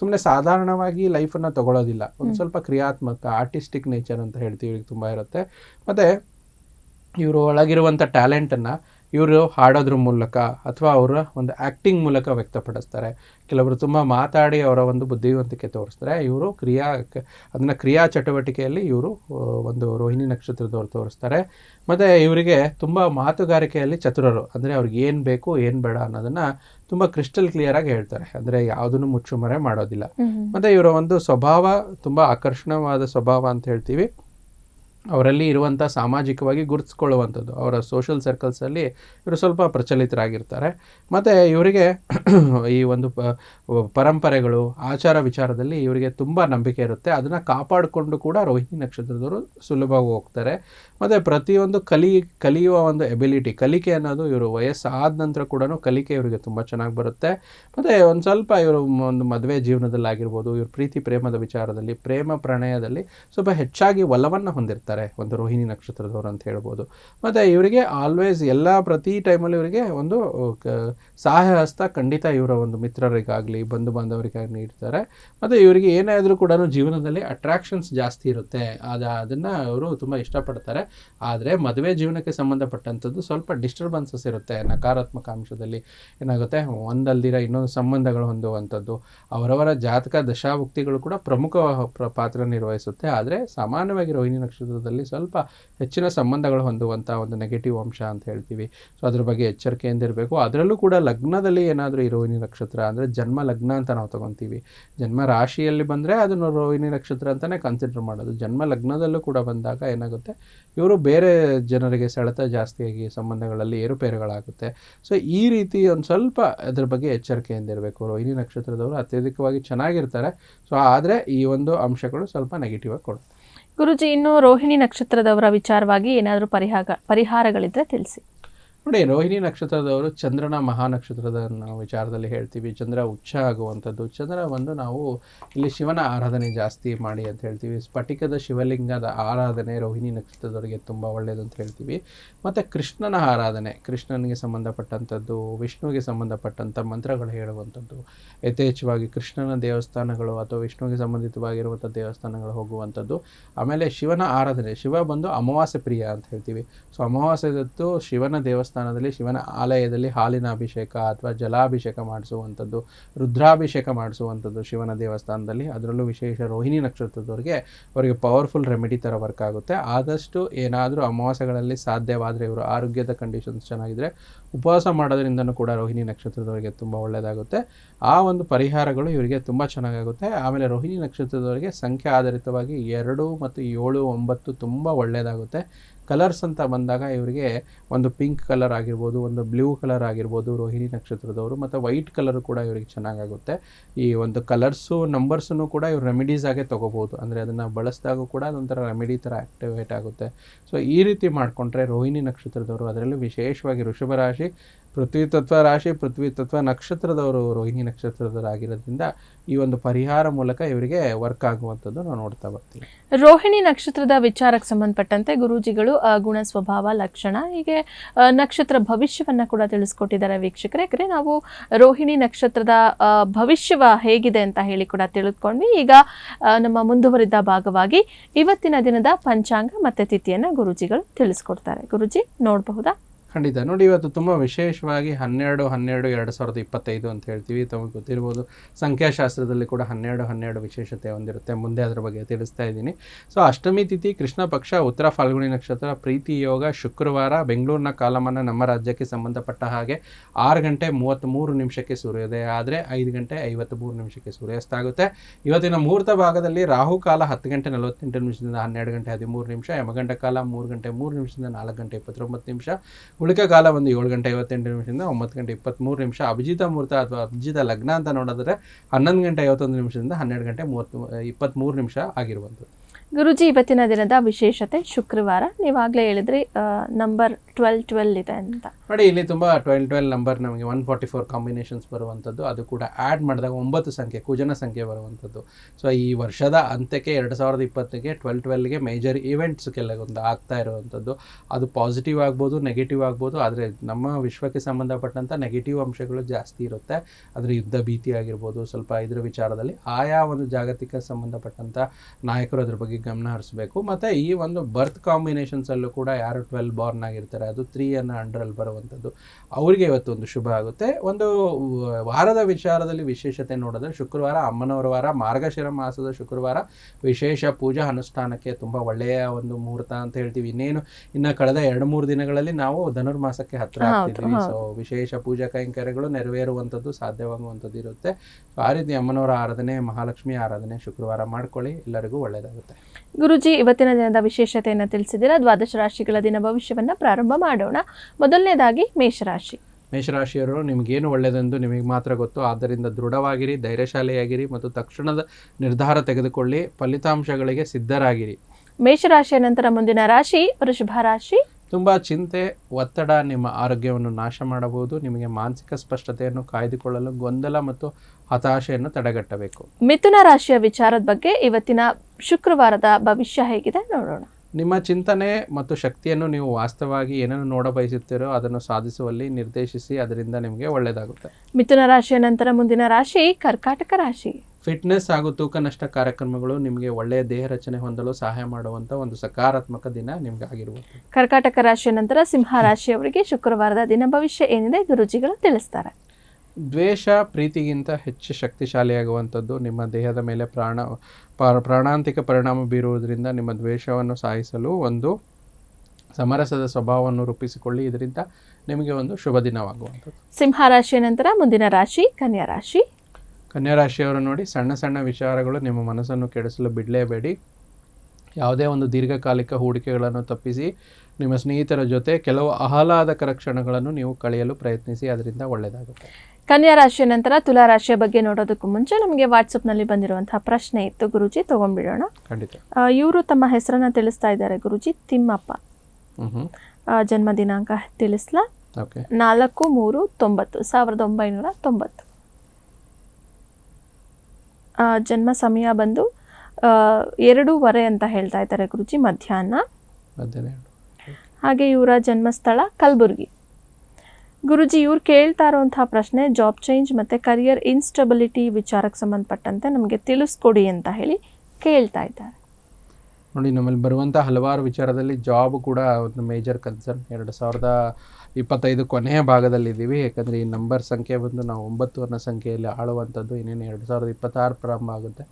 ಸುಮ್ಮನೆ ಸಾಧಾರಣವಾಗಿ ಲೈಫನ್ನು ತಗೊಳ್ಳೋದಿಲ್ಲ ಒಂದು ಸ್ವಲ್ಪ ಕ್ರಿಯಾತ್ಮಕ ಆರ್ಟಿಸ್ಟಿಕ್ ನೇಚರ್ ಅಂತ ಹೇಳ್ತೀವಿ ಇವ್ರಿಗೆ ತುಂಬಾ ಇರುತ್ತೆ. ಮತ್ತೆ ಇವರು ಒಳಗಿರುವಂಥ ಟ್ಯಾಲೆಂಟನ್ನು ಇವರು ಹಾಡೋದ್ರ ಮೂಲಕ ಅಥವಾ ಅವರ ಒಂದು ಆ್ಯಕ್ಟಿಂಗ್ ಮೂಲಕ ವ್ಯಕ್ತಪಡಿಸ್ತಾರೆ. ಕೆಲವರು ತುಂಬ ಮಾತಾಡಿ ಅವರ ಒಂದು ಬುದ್ಧಿವಂತಿಕೆ ತೋರಿಸ್ತಾರೆ. ಇವರು ಕ್ರಿಯಾ ಅದನ್ನು ಕ್ರಿಯಾ ಚಟುವಟಿಕೆಯಲ್ಲಿ ಇವರು ಒಂದು ರೋಹಿಣಿ ನಕ್ಷತ್ರದವ್ರು ತೋರಿಸ್ತಾರೆ. ಮತ್ತು ಇವರಿಗೆ ತುಂಬ ಮಾತುಗಾರಿಕೆಯಲ್ಲಿ ಚತುರರು ಅಂದರೆ ಅವ್ರಿಗೆ ಏನು ಬೇಕು ಏನು ಬೇಡ ಅನ್ನೋದನ್ನು ತುಂಬ ಕ್ರಿಸ್ಟಲ್ ಕ್ಲಿಯರಾಗಿ ಹೇಳ್ತಾರೆ. ಅಂದರೆ ಯಾವುದನ್ನು ಮುಚ್ಚುಮರೆ ಮಾಡೋದಿಲ್ಲ. ಮತ್ತು ಇವರ ಒಂದು ಸ್ವಭಾವ ತುಂಬ ಆಕರ್ಷಣವಾದ ಸ್ವಭಾವ ಅಂತ ಹೇಳ್ತೀವಿ. ಅವರಲ್ಲಿ ಇರುವಂಥ ಸಾಮಾಜಿಕವಾಗಿ ಗುರುತಿಸ್ಕೊಳ್ಳುವಂಥದ್ದು. ಅವರ ಸೋಷಲ್ ಸರ್ಕಲ್ಸಲ್ಲಿ ಇವರು ಸ್ವಲ್ಪ ಪ್ರಚಲಿತರಾಗಿರ್ತಾರೆ. ಮತ್ತು ಇವರಿಗೆ ಈ ಒಂದು ಪರಂಪರೆಗಳು, ಆಚಾರ ವಿಚಾರದಲ್ಲಿ ಇವರಿಗೆ ತುಂಬ ನಂಬಿಕೆ ಇರುತ್ತೆ. ಅದನ್ನು ಕಾಪಾಡಿಕೊಂಡು ಕೂಡ ರೋಹಿಣಿ ನಕ್ಷತ್ರದವರು ಸುಲಭವಾಗಿ ಹೋಗ್ತಾರೆ. ಮತ್ತು ಪ್ರತಿಯೊಂದು ಕಲಿ, ಕಲಿಯುವ ಒಂದು ಎಬಿಲಿಟಿ ಕಲಿಕೆ ಅನ್ನೋದು ಇವರು ವಯಸ್ಸಾದ ನಂತರ ಕೂಡ ಕಲಿಕೆ ಇವರಿಗೆ ತುಂಬ ಚೆನ್ನಾಗಿ ಬರುತ್ತೆ. ಮತ್ತು ಒಂದು ಸ್ವಲ್ಪ ಇವರು ಒಂದು ಮದುವೆ ಜೀವನದಲ್ಲಿ ಆಗಿರ್ಬೋದು ಇವರ ಪ್ರೀತಿ ಪ್ರೇಮದ ವಿಚಾರದಲ್ಲಿ, ಪ್ರೇಮ ಪ್ರಣಯದಲ್ಲಿ ಸ್ವಲ್ಪ ಹೆಚ್ಚಾಗಿ ಒಲವನ್ನು ಹೊಂದಿರ್ತಾರೆ. ಒಂದು ರೋಹಿಣಿ ನಕ್ಷತ್ರದವರು ಅಂತ ಹೇಳ್ಬೋದು. ಮತ್ತು ಇವರಿಗೆ ಆಲ್ವೇಸ್ ಎಲ್ಲ ಪ್ರತಿ ಟೈಮಲ್ಲಿ ಇವರಿಗೆ ಒಂದು ಸಹಾಯ ಹಸ್ತ ಖಂಡಿತ ಇವರ ಒಂದು ಮಿತ್ರರಿಗಾಗಲಿ, ಬಂಧು ಬಾಂಧವರಿಗಾಗಿ ನೀಡ್ತಾರೆ. ಮತ್ತು ಇವರಿಗೆ ಏನೇ ಆದರೂ ಕೂಡ ಜೀವನದಲ್ಲಿ ಅಟ್ರಾಕ್ಷನ್ಸ್ ಜಾಸ್ತಿ ಇರುತ್ತೆ. ಅದ, ಅದನ್ನು ಅವರು ತುಂಬ ಇಷ್ಟಪಡ್ತಾರೆ. ಆದರೆ ಮದುವೆ ಜೀವನಕ್ಕೆ ಸಂಬಂಧಪಟ್ಟಂಥದ್ದು ಸ್ವಲ್ಪ ಡಿಸ್ಟರ್ಬೆನ್ಸಸ್ ಇರುತ್ತೆ. ನಕಾರಾತ್ಮಕ ಅಂಶದಲ್ಲಿ ಏನಾಗುತ್ತೆ, ಒಂದಲ್ದಿರ ಇನ್ನೊಂದು ಸಂಬಂಧಗಳು ಹೊಂದುವಂಥದ್ದು. ಅವರವರ ಜಾತಕ ದಶಾಭುಕ್ತಿಗಳು ಕೂಡ ಪ್ರಮುಖ ಪಾತ್ರ ನಿರ್ವಹಿಸುತ್ತೆ. ಆದರೆ ಸಾಮಾನ್ಯವಾಗಿ ರೋಹಿಣಿ ನಕ್ಷತ್ರದ ನಕ್ಷತ್ರದಲ್ಲಿ ಸ್ವಲ್ಪ ಹೆಚ್ಚಿನ ಸಂಬಂಧಗಳು ಹೊಂದುವಂಥ ಒಂದು ನೆಗೆಟಿವ್ ಅಂಶ ಅಂತ ಹೇಳ್ತೀವಿ. ಸೊ ಅದ್ರ ಬಗ್ಗೆ ಎಚ್ಚರಿಕೆಯಿಂದ ಇರಬೇಕು. ಅದರಲ್ಲೂ ಕೂಡ ಲಗ್ನದಲ್ಲಿ ಏನಾದರೂ ಈ ರೋಹಿಣಿ ನಕ್ಷತ್ರ ಅಂದರೆ ಜನ್ಮ ಲಗ್ನ ಅಂತ ನಾವು ತಗೊತೀವಿ. ಜನ್ಮ ರಾಶಿಯಲ್ಲಿ ಬಂದರೆ ಅದನ್ನು ರೋಹಿಣಿ ನಕ್ಷತ್ರ ಅಂತಲೇ ಕನ್ಸಿಡರ್ ಮಾಡೋದು. ಜನ್ಮ ಲಗ್ನದಲ್ಲೂ ಕೂಡ ಬಂದಾಗ ಏನಾಗುತ್ತೆ, ಇವರು ಬೇರೆ ಜನರಿಗೆ ಸೆಳೆತ ಜಾಸ್ತಿಯಾಗಿ ಸಂಬಂಧಗಳಲ್ಲಿ ಏರುಪೇರುಗಳಾಗುತ್ತೆ. ಸೊ ಈ ರೀತಿ ಒಂದು ಸ್ವಲ್ಪ ಅದ್ರ ಬಗ್ಗೆ ಎಚ್ಚರಿಕೆಯಿಂದ ಇರಬೇಕು. ರೋಹಿಣಿ ನಕ್ಷತ್ರದವರು ಅತ್ಯಧಿಕವಾಗಿ ಚೆನ್ನಾಗಿರ್ತಾರೆ. ಸೊ ಆದರೆ ಈ ಒಂದು ಅಂಶಗಳು ಸ್ವಲ್ಪ ನೆಗೆಟಿವ್ ಆಗಿ ಕೊಡುತ್ತೆ. ಗುರುಜಿ ಇನ್ನು ರೋಹಿಣಿ ನಕ್ಷತ್ರದವರ ವಿಚಾರವಾಗಿ ಏನಾದರೂ ಪರಿಹಾರ ಪರಿಹಾರಗಳಿದ್ರೆ ತಿಳಿಸಿ. ನೋಡಿ, ರೋಹಿಣಿ ನಕ್ಷತ್ರದವರು ಚಂದ್ರನ ಮಹಾನಕ್ಷತ್ರದ ನಾವು ವಿಚಾರದಲ್ಲಿ ಹೇಳ್ತೀವಿ. ಚಂದ್ರ ಉಚ್ಚ ಆಗುವಂಥದ್ದು. ಚಂದ್ರ ಒಂದು ನಾವು ಇಲ್ಲಿ ಶಿವನ ಆರಾಧನೆ ಜಾಸ್ತಿ ಮಾಡಿ ಅಂತ ಹೇಳ್ತೀವಿ. ಸ್ಫಟಿಕದ ಶಿವಲಿಂಗದ ಆರಾಧನೆ ರೋಹಿಣಿ ನಕ್ಷತ್ರದವರಿಗೆ ತುಂಬ ಒಳ್ಳೆಯದು ಅಂತ ಹೇಳ್ತೀವಿ. ಮತ್ತು ಕೃಷ್ಣನ ಆರಾಧನೆ, ಕೃಷ್ಣನಿಗೆ ಸಂಬಂಧಪಟ್ಟಂಥದ್ದು, ವಿಷ್ಣುವಿಗೆ ಸಂಬಂಧಪಟ್ಟಂಥ ಮಂತ್ರಗಳು ಹೇಳುವಂಥದ್ದು, ಯಥೇಚ್ಛವಾಗಿ ಕೃಷ್ಣನ ದೇವಸ್ಥಾನಗಳು ಅಥವಾ ವಿಷ್ಣುವಿಗೆ ಸಂಬಂಧಿತವಾಗಿರುವಂಥ ದೇವಸ್ಥಾನಗಳು ಹೋಗುವಂಥದ್ದು. ಆಮೇಲೆ ಶಿವನ ಆರಾಧನೆ, ಶಿವ ಬಂದು ಅಮಾವಾಸ್ಯೆ ಪ್ರಿಯ ಅಂತ ಹೇಳ್ತೀವಿ. ಸೊ, ಅಮಾವಾಸ್ಯದತ್ತು ಶಿವನ ದೇವಸ್ಥಾನದಲ್ಲಿ ಶಿವನ ಆಲಯದಲ್ಲಿ ಹಾಲಿನ ಅಭಿಷೇಕ ಅಥವಾ ಜಲಾಭಿಷೇಕ ಮಾಡಿಸುವಂಥದ್ದು, ರುದ್ರಾಭಿಷೇಕ ಮಾಡಿಸುವಂಥದ್ದು ಶಿವನ ದೇವಸ್ಥಾನದಲ್ಲಿ. ಅದರಲ್ಲೂ ವಿಶೇಷ ರೋಹಿಣಿ ನಕ್ಷತ್ರದವರಿಗೆ ಅವರಿಗೆ ಪವರ್ಫುಲ್ ರೆಮಿಡಿ ಥರ ವರ್ಕ್ ಆಗುತ್ತೆ. ಆದಷ್ಟು ಏನಾದರೂ ಅಮಾವಾಸ್ಯೆಗಳಲ್ಲಿ ಸಾಧ್ಯವಾದರೆ ಇವರು ಆರೋಗ್ಯದ ಕಂಡೀಷನ್ಸ್ ಚೆನ್ನಾಗಿದ್ರೆ ಉಪವಾಸ ಮಾಡೋದ್ರಿಂದನೂ ಕೂಡ ರೋಹಿಣಿ ನಕ್ಷತ್ರದವರಿಗೆ ತುಂಬ ಒಳ್ಳೆಯದಾಗುತ್ತೆ ಆ ಒಂದು ಪರಿಹಾರಗಳು ಇವರಿಗೆ ತುಂಬ ಚೆನ್ನಾಗಾಗುತ್ತೆ. ಆಮೇಲೆ ರೋಹಿಣಿ ನಕ್ಷತ್ರದವರಿಗೆ ಸಂಖ್ಯೆ ಆಧಾರಿತವಾಗಿ ಎರಡು ಮತ್ತು ಏಳು ಒಂಬತ್ತು ತುಂಬ ಒಳ್ಳೆಯದಾಗುತ್ತೆ ಕಲರ್ಸ್ ಅಂತ ಬಂದಾಗ ಇವರಿಗೆ ಒಂದು ಪಿಂಕ್ ಕಲರ್ ಆಗಿರ್ಬೋದು, ಒಂದು ಬ್ಲೂ ಕಲರ್ ಆಗಿರ್ಬೋದು, ರೋಹಿಣಿ ನಕ್ಷತ್ರದವರು ಮತ್ತು ವೈಟ್ ಕಲರ್ ಕೂಡ ಇವರಿಗೆ ಚೆನ್ನಾಗಾಗುತ್ತೆ. ಈ ಒಂದು ಕಲರ್ಸು ನಂಬರ್ಸನ್ನು ಕೂಡ ಇವ್ರು ರೆಮಿಡೀಸ್ ಆಗೇ ತೊಗೋಬೋದು. ಅಂದರೆ ಅದನ್ನು ಬಳಸಿದಾಗ ಕೂಡ ಅದೊಂಥರ ರೆಮಿಡಿ ಥರ ಆಕ್ಟಿವೇಟ್ ಆಗುತ್ತೆ. ಸೊ ಈ ರೀತಿ ಮಾಡಿಕೊಂಡ್ರೆ ರೋಹಿಣಿ ನಕ್ಷತ್ರದವರು ಅದರಲ್ಲೂ ವಿಶೇಷವಾಗಿ ಋಷಭ ರಾಶಿ ಪೃಥ್ವಿ ತತ್ವ ರಾಶಿ ಪೃಥ್ವಿ ತತ್ವ ನಕ್ಷತ್ರದವರು ರೋಹಿಣಿ ನಕ್ಷತ್ರದವರಾಗಿರೋದ್ರಿಂದ ಈ ಒಂದು ಪರಿಹಾರ ಮೂಲಕ ಇವರಿಗೆ ವರ್ಕ್ ಆಗುವಂಥದ್ದು ನಾವು ನೋಡ್ತಾ ಬರ್ತೀವಿ. ರೋಹಿಣಿ ನಕ್ಷತ್ರದ ವಿಚಾರಕ್ಕೆ ಸಂಬಂಧಪಟ್ಟಂತೆ ಗುರೂಜಿಗಳು ಗುಣ ಸ್ವಭಾವ, ಲಕ್ಷಣ, ಹೀಗೆ ನಕ್ಷತ್ರ ಭವಿಷ್ಯವನ್ನ ಕೂಡ ತಿಳಿಸ್ಕೊಟ್ಟಿದ್ದಾರೆ ವೀಕ್ಷಕರೇ. ಯಾಕಂದ್ರೆ ನಾವು ರೋಹಿಣಿ ನಕ್ಷತ್ರದ ಭವಿಷ್ಯವ ಹೇಗಿದೆ ಅಂತ ಹೇಳಿ ಕೂಡ ತಿಳಿದುಕೊಂಡ್ವಿ. ಈಗ ನಮ್ಮ ಮುಂದುವರಿದ ಭಾಗವಾಗಿ ಇವತ್ತಿನ ದಿನದ ಪಂಚಾಂಗ ಮತ್ತೆ ತಿಥಿಯನ್ನ ಗುರುಜಿಗಳು ತಿಳಿಸ್ಕೊಡ್ತಾರೆ. ಗುರುಜಿ, ನೋಡಬಹುದಾ? ಖಂಡಿತ. ನೋಡಿ, ಇವತ್ತು ತುಂಬ ವಿಶೇಷವಾಗಿ ಹನ್ನೆರಡು ಹನ್ನೆರಡು, ಎರಡು ಸಾವಿರದ ಇಪ್ಪತ್ತೈದು ಅಂತ ಹೇಳ್ತೀವಿ. ತಮಗೆ ಗೊತ್ತಿರ್ಬೋದು. ಸಂಖ್ಯಾಶಾಸ್ತ್ರದಲ್ಲಿ ಕೂಡ ಹನ್ನೆರಡು ಹನ್ನೆರಡು ವಿಶೇಷತೆ ಹೊಂದಿರುತ್ತೆ. ಮುಂದೆ ಅದರ ಬಗ್ಗೆ ತಿಳಿಸ್ತಾ ಇದ್ದೀನಿ. ಸೊ, ಅಷ್ಟಮಿ ತಿಥಿ, ಕೃಷ್ಣ ಪಕ್ಷ, ಉತ್ತರ ಫಾಲ್ಗುಣಿ ನಕ್ಷತ್ರ, ಪ್ರೀತಿ ಯೋಗ, ಶುಕ್ರವಾರ, ಬೆಂಗಳೂರಿನ ಕಾಲಮಾನ ನಮ್ಮ ರಾಜ್ಯಕ್ಕೆ ಸಂಬಂಧಪಟ್ಟ ಹಾಗೆ ಆರು ಗಂಟೆ ಮೂವತ್ತ್ಮೂರು ನಿಮಿಷಕ್ಕೆ ಸೂರ್ಯೋದಯ ಆದರೆ ಐದು ಗಂಟೆ ಐವತ್ತ್ಮೂರು ನಿಮಿಷಕ್ಕೆ ಸೂರ್ಯಾಸ್ತ ಆಗುತ್ತೆ. ಇವತ್ತಿನ ಮುಹೂರ್ತ ಭಾಗದಲ್ಲಿ ರಾಹು ಕಾಲ ಹತ್ತು ಗಂಟೆ ನಲವತ್ತೆಂಟು ನಿಮಿಷದಿಂದ ಹನ್ನೆರಡು ಗಂಟೆ ಹದಿಮೂರು ನಿಮಿಷ ಯಮಗಂಟ ಕಾಲ ಮೂರು ಗಂಟೆ ಮೂರು ನಿಮಿಷದಿಂದ ನಾಲ್ಕು ಗಂಟೆ ಇಪ್ಪತ್ತೊಂಬತ್ತು ನಿಮಿಷ. ಉಳಿಕ ಕಾಲ ಒಂದು ಏಳು ಗಂಟೆ ಐವತ್ತೆಂಟು ನಿಮಿಷದಿಂದ ಒಂಬತ್ತು ಗಂಟೆ ಇಪ್ಪತ್ತ್ಮೂರು ನಿಮಿಷ. ಅಭಿಜಿತ ಮುಹೂರ್ತ ಅಥವಾ ಅಭಿಜಿತ ಲಗ್ನ ಅಂತ ನೋಡಿದ್ರೆ ಹನ್ನೊಂದು ಗಂಟೆ ಐವತ್ತೊಂದು ನಿಮಿಷದಿಂದ ಹನ್ನೆರಡು ಗಂಟೆ ಮೂವತ್ತು, ಇಪ್ಪತ್ತ್ಮೂರು ನಿಮಿಷ ಆಗಿರುವಂಥದ್ದು. ಗುರುಜಿ, ಇವತ್ತಿನ ದಿನದ ವಿಶೇಷತೆ ಶುಕ್ರವಾರ. ನೀವಾಗಲೇ ಹೇಳಿದ್ರಿ ನಂಬರ್ ಟ್ವೆಲ್ ಟ್ವೆಲ್ ಇದೆ ಅಂತ. ನೋಡಿ, ಇಲ್ಲಿ ತುಂಬ ಟ್ವೆಲ್ ಟ್ವೆಲ್ ನಂಬರ್ ನಮಗೆ ಒನ್ ಫಾರ್ಟಿ ಫೋರ್ ಕಾಂಬಿನೇಷನ್ಸ್ ಬರುವಂಥದ್ದು. ಅದು ಕೂಡ ಆ್ಯಡ್ ಮಾಡಿದಾಗ ಒಂಬತ್ತು ಸಂಖ್ಯೆ, ಕುಜನ ಸಂಖ್ಯೆ ಬರುವಂಥದ್ದು. ಸೊ ಈ ವರ್ಷದ ಅಂತ್ಯಕ್ಕೆ ಎರಡು ಸಾವಿರದ ಇಪ್ಪತ್ತಕ್ಕೆ ಟ್ವೆಲ್ ಟ್ವೆಲ್ಗೆ ಮೇಜರ್ ಈವೆಂಟ್ಸ್ ಕೆಲವೊಂದು ಆಗ್ತಾ ಇರುವಂಥದ್ದು. ಅದು ಪಾಸಿಟಿವ್ ಆಗ್ಬೋದು ನೆಗೆಟಿವ್ ಆಗ್ಬೋದು, ಆದರೆ ನಮ್ಮ ವಿಶ್ವಕ್ಕೆ ಸಂಬಂಧಪಟ್ಟಂಥ ನೆಗೆಟಿವ್ ಅಂಶಗಳು ಜಾಸ್ತಿ ಇರುತ್ತೆ. ಅದರ ಯುದ್ಧ ಭೀತಿ ಆಗಿರ್ಬೋದು, ಸ್ವಲ್ಪ ಇದರ ವಿಚಾರದಲ್ಲಿ ಆಯಾ ಒಂದು ಜಾಗತಿಕ ಸಂಬಂಧಪಟ್ಟಂಥ ನಾಯಕರು ಅದ್ರ ಬಗ್ಗೆ ಗಮನ ಹರಿಸಬೇಕು. ಮತ್ತು ಈ ಒಂದು ಬರ್ತ್ ಕಾಂಬಿನೇಷನ್ಸಲ್ಲೂ ಕೂಡ ಯಾರು ಟ್ವೆಲ್ ಬಾರ್ನ್ ಆಗಿರ್ತಾರೆ ಅದು ತ್ರೀ ಅನ್ನೋ ಅಂಡ್ರಲ್ಲಿ ಬರುವಂಥದ್ದು. ಅವರಿಗೆ ಇವತ್ತು ಒಂದು ಶುಭ ಆಗುತ್ತೆ. ಒಂದು ವಾರದ ವಿಚಾರದಲ್ಲಿ ವಿಶೇಷತೆ ನೋಡಿದ್ರೆ ಶುಕ್ರವಾರ ಅಮ್ಮನವರ ವಾರ ಮಾರ್ಗಶಿರ ಮಾಸದ ಶುಕ್ರವಾರ ವಿಶೇಷ ಪೂಜಾ ಅನುಷ್ಠಾನಕ್ಕೆ ತುಂಬ ಒಳ್ಳೆಯ ಒಂದು ಮುಹೂರ್ತ ಅಂತ ಹೇಳ್ತೀವಿ. ಇನ್ನೇನು ಇನ್ನು ಕಳೆದ ಎರಡು ಮೂರು ದಿನಗಳಲ್ಲಿ ನಾವು ಧನುರ್ಮಾಸಕ್ಕೆ ಹತ್ರ ಆಗ್ತಿದ್ದೀವಿ ಸೊ ವಿಶೇಷ ಪೂಜಾ ಕೈಂಕರ್ಯಗಳು ನೆರವೇರುವಂಥದ್ದು ಸಾಧ್ಯವಾಗುವಂಥದ್ದು ಇರುತ್ತೆ. ಆ ರೀತಿ ಅಮ್ಮನವರ ಆರಾಧನೆ ಮಹಾಲಕ್ಷ್ಮಿ ಆರಾಧನೆ ಶುಕ್ರವಾರ ಮಾಡ್ಕೊಳ್ಳಿ. ಎಲ್ಲರಿಗೂ ಒಳ್ಳೆಯದಾಗುತ್ತೆ. ಗುರುಜಿ ಇವತ್ತಿನ ದಿನದ ವಿಶೇಷತೆಯನ್ನು ತಿಳಿಸಿದ್ದೀರಾ? ದ್ವಾದಶ ರಾಶಿಗಳ ದಿನ ಭವಿಷ್ಯವನ್ನ ಪ್ರಾರಂಭ ಮಾಡೋಣ. ಮೊದಲನೇದಾಗಿ ಮೇಷರಾಶಿ. ಮೇಷರಾಶಿಯವರು ನಿಮಗೇನು ಒಳ್ಳೆಯದೆಂದು ನಿಮಗೆ ಮಾತ್ರ ಗೊತ್ತು. ಆದ್ದರಿಂದ ದೃಢವಾಗಿರಿ ಧೈರ್ಯಶಾಲಿಯಾಗಿರಿ ಮತ್ತು ತಕ್ಷಣದ ನಿರ್ಧಾರ ತೆಗೆದುಕೊಳ್ಳಿ. ಫಲಿತಾಂಶಗಳಿಗೆ ಸಿದ್ಧರಾಗಿರಿ. ಮೇಷರಾಶಿಯ ನಂತರ ಮುಂದಿನ ರಾಶಿ ವೃಷಭ ರಾಶಿ. ತುಂಬ ಚಿಂತೆ ಒತ್ತಡ ನಿಮ್ಮ ಆರೋಗ್ಯವನ್ನು ನಾಶ ಮಾಡಬಹುದು. ನಿಮಗೆ ಮಾನಸಿಕ ಸ್ಪಷ್ಟತೆಯನ್ನು ಕಾಯ್ದುಕೊಳ್ಳಲು ಗೊಂದಲ ಮತ್ತು ಹತಾಶೆಯನ್ನು ತಡೆಗಟ್ಟಬೇಕು. ಮಿಥುನ ರಾಶಿಯ ವಿಚಾರದ ಬಗ್ಗೆ ಇವತ್ತಿನ ಶುಕ್ರವಾರದ ಭವಿಷ್ಯ ಹೇಗಿದೆ ನೋಡೋಣ. ನಿಮ್ಮ ಚಿಂತನೆ ಮತ್ತು ಶಕ್ತಿಯನ್ನು ನೀವು ವಾಸ್ತವವಾಗಿ ಏನನ್ನು ನೋಡ ಬಯಸುತ್ತೀರೋ ಅದನ್ನು ಸಾಧಿಸುವಲ್ಲಿ ನಿರ್ದೇಶಿಸಿ ಅದರಿಂದ ನಿಮಗೆ ಒಳ್ಳೆಯದಾಗುತ್ತೆ. ಮಿಥುನ ರಾಶಿಯ ನಂತರ ಮುಂದಿನ ರಾಶಿ ಕರ್ಕಾಟಕ ರಾಶಿ. ಫಿಟ್ನೆಸ್ ಹಾಗೂ ತೂಕ ನಷ್ಟ ಕಾರ್ಯಕ್ರಮಗಳು ನಿಮಗೆ ಒಳ್ಳೆಯ ದೇಹ ರಚನೆ ಹೊಂದಲು ಸಹಾಯ ಮಾಡುವಂತ ಒಂದು ಸಕಾರಾತ್ಮಕ ದಿನ ನಿಮ್ಗೆ ಆಗಿರುವುದು ಕರ್ಕಾಟಕ ರಾಶಿಯ ನಂತರ ಸಿಂಹ ರಾಶಿಯವರಿಗೆ ಶುಕ್ರವಾರದ ದಿನ ಭವಿಷ್ಯ ಏನಿದೆ ಗುರುಜಿಗಳು ತಿಳಿಸ್ತಾರೆ. ದ್ವೇಷ ಪ್ರೀತಿಗಿಂತ ಹೆಚ್ಚು ಶಕ್ತಿಶಾಲಿಯಾಗುವಂಥದ್ದು ನಿಮ್ಮ ದೇಹದ ಮೇಲೆ ಪ್ರಾಣ ಪ್ರಾಣಾಂತಿಕ ಪರಿಣಾಮ ಬೀರುವುದರಿಂದ ನಿಮ್ಮ ದ್ವೇಷವನ್ನು ಸಾಯಿಸಲು ಒಂದು ಸಮರಸದ ಸ್ವಭಾವವನ್ನು ರೂಪಿಸಿಕೊಳ್ಳಿ. ಇದರಿಂದ ನಿಮಗೆ ಒಂದು ಶುಭ ದಿನವಾಗುವಂಥದ್ದು. ಸಿಂಹ ರಾಶಿಯ ನಂತರ ಮುಂದಿನ ರಾಶಿ ಕನ್ಯಾ ರಾಶಿ. ಕನ್ಯಾ ರಾಶಿಯವರು ನೋಡಿ ಸಣ್ಣ ಸಣ್ಣ ವಿಚಾರಗಳು ನಿಮ್ಮ ಮನಸ್ಸನ್ನು ಕೆಡಿಸಲು ಬಿಡಲೇಬೇಡಿ. ಯಾವುದೇ ಒಂದು ದೀರ್ಘಕಾಲಿಕ ಹೂಡಿಕೆಗಳನ್ನು ತಪ್ಪಿಸಿ ನಿಮ್ಮ ಸ್ನೇಹಿತರ ಜೊತೆ ಕೆಲವು ಆಹ್ಲಾದಕರ ಕ್ಷಣಗಳನ್ನು ನೀವು ಕಳೆಯಲು ಪ್ರಯತ್ನಿಸಿ ಅದರಿಂದ ಒಳ್ಳೆಯದಾಗುತ್ತೆ. ಕನ್ಯಾ ರಾಶಿಯ ನಂತರ ತುಲಾ ರಾಶಿಯ ಬಗ್ಗೆ ನೋಡೋದಕ್ಕೂ ಮುಂಚೆ ನಮಗೆ ವಾಟ್ಸಪ್ನಲ್ಲಿ ಬಂದಿರುವಂತಹ ಪ್ರಶ್ನೆ ಇತ್ತು. ಗುರುಜಿ ತಗೊಂಡ್ಬಿಡೋಣ. ಖಂಡಿತ. ಇವರು ತಮ್ಮ ಹೆಸರನ್ನ ತಿಳಿಸ್ತಾ ಇದ್ದಾರೆ. ಗುರುಜಿ ತಿಮ್ಮಪ್ಪ. ಆ, ಜನ್ಮ ದಿನಾಂಕ ತಿಳಿಸ್ಲಾ? ಓಕೆ. ನಾಲ್ಕು ಮೂರು ತೊಂಬತ್ತು. ಸಾವಿರದ ಒಂಬೈನೂರ ತೊಂಬತ್ತು. ಆ, ಜನ್ಮ ಸಮಯ ಬಂದು ಆ, ಎರಡೂವರೆ ಅಂತ ಹೇಳ್ತಾ ಇದ್ದಾರೆ ಗುರುಜಿ ಮಧ್ಯಾಹ್ನ. ಹಾಗೆ ಇವರ ಜನ್ಮಸ್ಥಳ ಕಲಬುರ್ಗಿ. ಗುರುಜಿ, ಇವ್ರು ಕೇಳ್ತಾ ಇರುವಂತಹ ಪ್ರಶ್ನೆ ಜಾಬ್ ಚೇಂಜ್ ಮತ್ತು ಕರಿಯರ್ ಇನ್ಸ್ಟೆಬಿಲಿಟಿ ವಿಚಾರಕ್ಕೆ ಸಂಬಂಧಪಟ್ಟಂತೆ ನಮಗೆ ತಿಳಿಸ್ಕೊಡಿ ಅಂತ ಹೇಳಿ ಕೇಳ್ತಾ ಇದ್ದಾರೆ. ನೋಡಿ, ನಮ್ಮಲ್ಲಿ ಬರುವಂಥ ಹಲವಾರು ವಿಚಾರದಲ್ಲಿ ಜಾಬ್ ಕೂಡ ಒಂದು ಮೇಜರ್ ಕನ್ಸರ್ನ್ ಎರಡು ಸಾವಿರದ ಇಪ್ಪತ್ತೈದು ಕೊನೆಯ ಭಾಗದಲ್ಲಿದ್ದೀವಿ. ಯಾಕಂದರೆ ಈ ನಂಬರ್ ಸಂಖ್ಯೆ ಬಂದು ನಾವು ಒಂಬತ್ತು ಅನ್ನೋ ಸಂಖ್ಯೆಯಲ್ಲಿ ಆಳುವಂಥದ್ದು ಇನ್ನೇನು ಎರಡು ಸಾವಿರದ ಇಪ್ಪತ್ತಾರು ಪ್ರಾರಂಭ ಆಗುತ್ತೆ.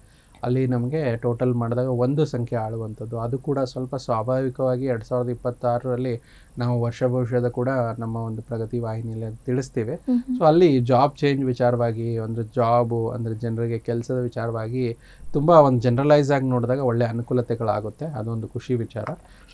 ಅಲ್ಲಿ ನಮಗೆ ಟೋಟಲ್ ಮಾಡಿದಾಗ ಒಂದು ಸಂಖ್ಯೆ ಆಳುವಂಥದ್ದು. ಅದು ಕೂಡ ಸ್ವಲ್ಪ ಸ್ವಾಭಾವಿಕವಾಗಿ ಎರಡು ಸಾವಿರದ ಇಪ್ಪತ್ತಾರರಲ್ಲಿ ನಾವು ವರ್ಷ ಭವಿಷ್ಯದ ಕೂಡ ನಮ್ಮ ಒಂದು ಪ್ರಗತಿ ವಾಹಿನಿಯಲ್ಲಿ ತಿಳಿಸ್ತೀವಿ. ಸೊ ಅಲ್ಲಿ ಜಾಬ್ ಚೇಂಜ್ ವಿಚಾರವಾಗಿ ಒಂದು ಜಾಬು ಅಂದರೆ ಜನರಿಗೆ ಕೆಲಸದ ವಿಚಾರವಾಗಿ ತುಂಬ ಒಂದು ಜನರಲೈಸ್ ಆಗಿ ನೋಡಿದಾಗ ಒಳ್ಳೆ ಅನುಕೂಲತೆಗಳಾಗುತ್ತೆ. ಅದೊಂದು ಖುಷಿ ವಿಚಾರ.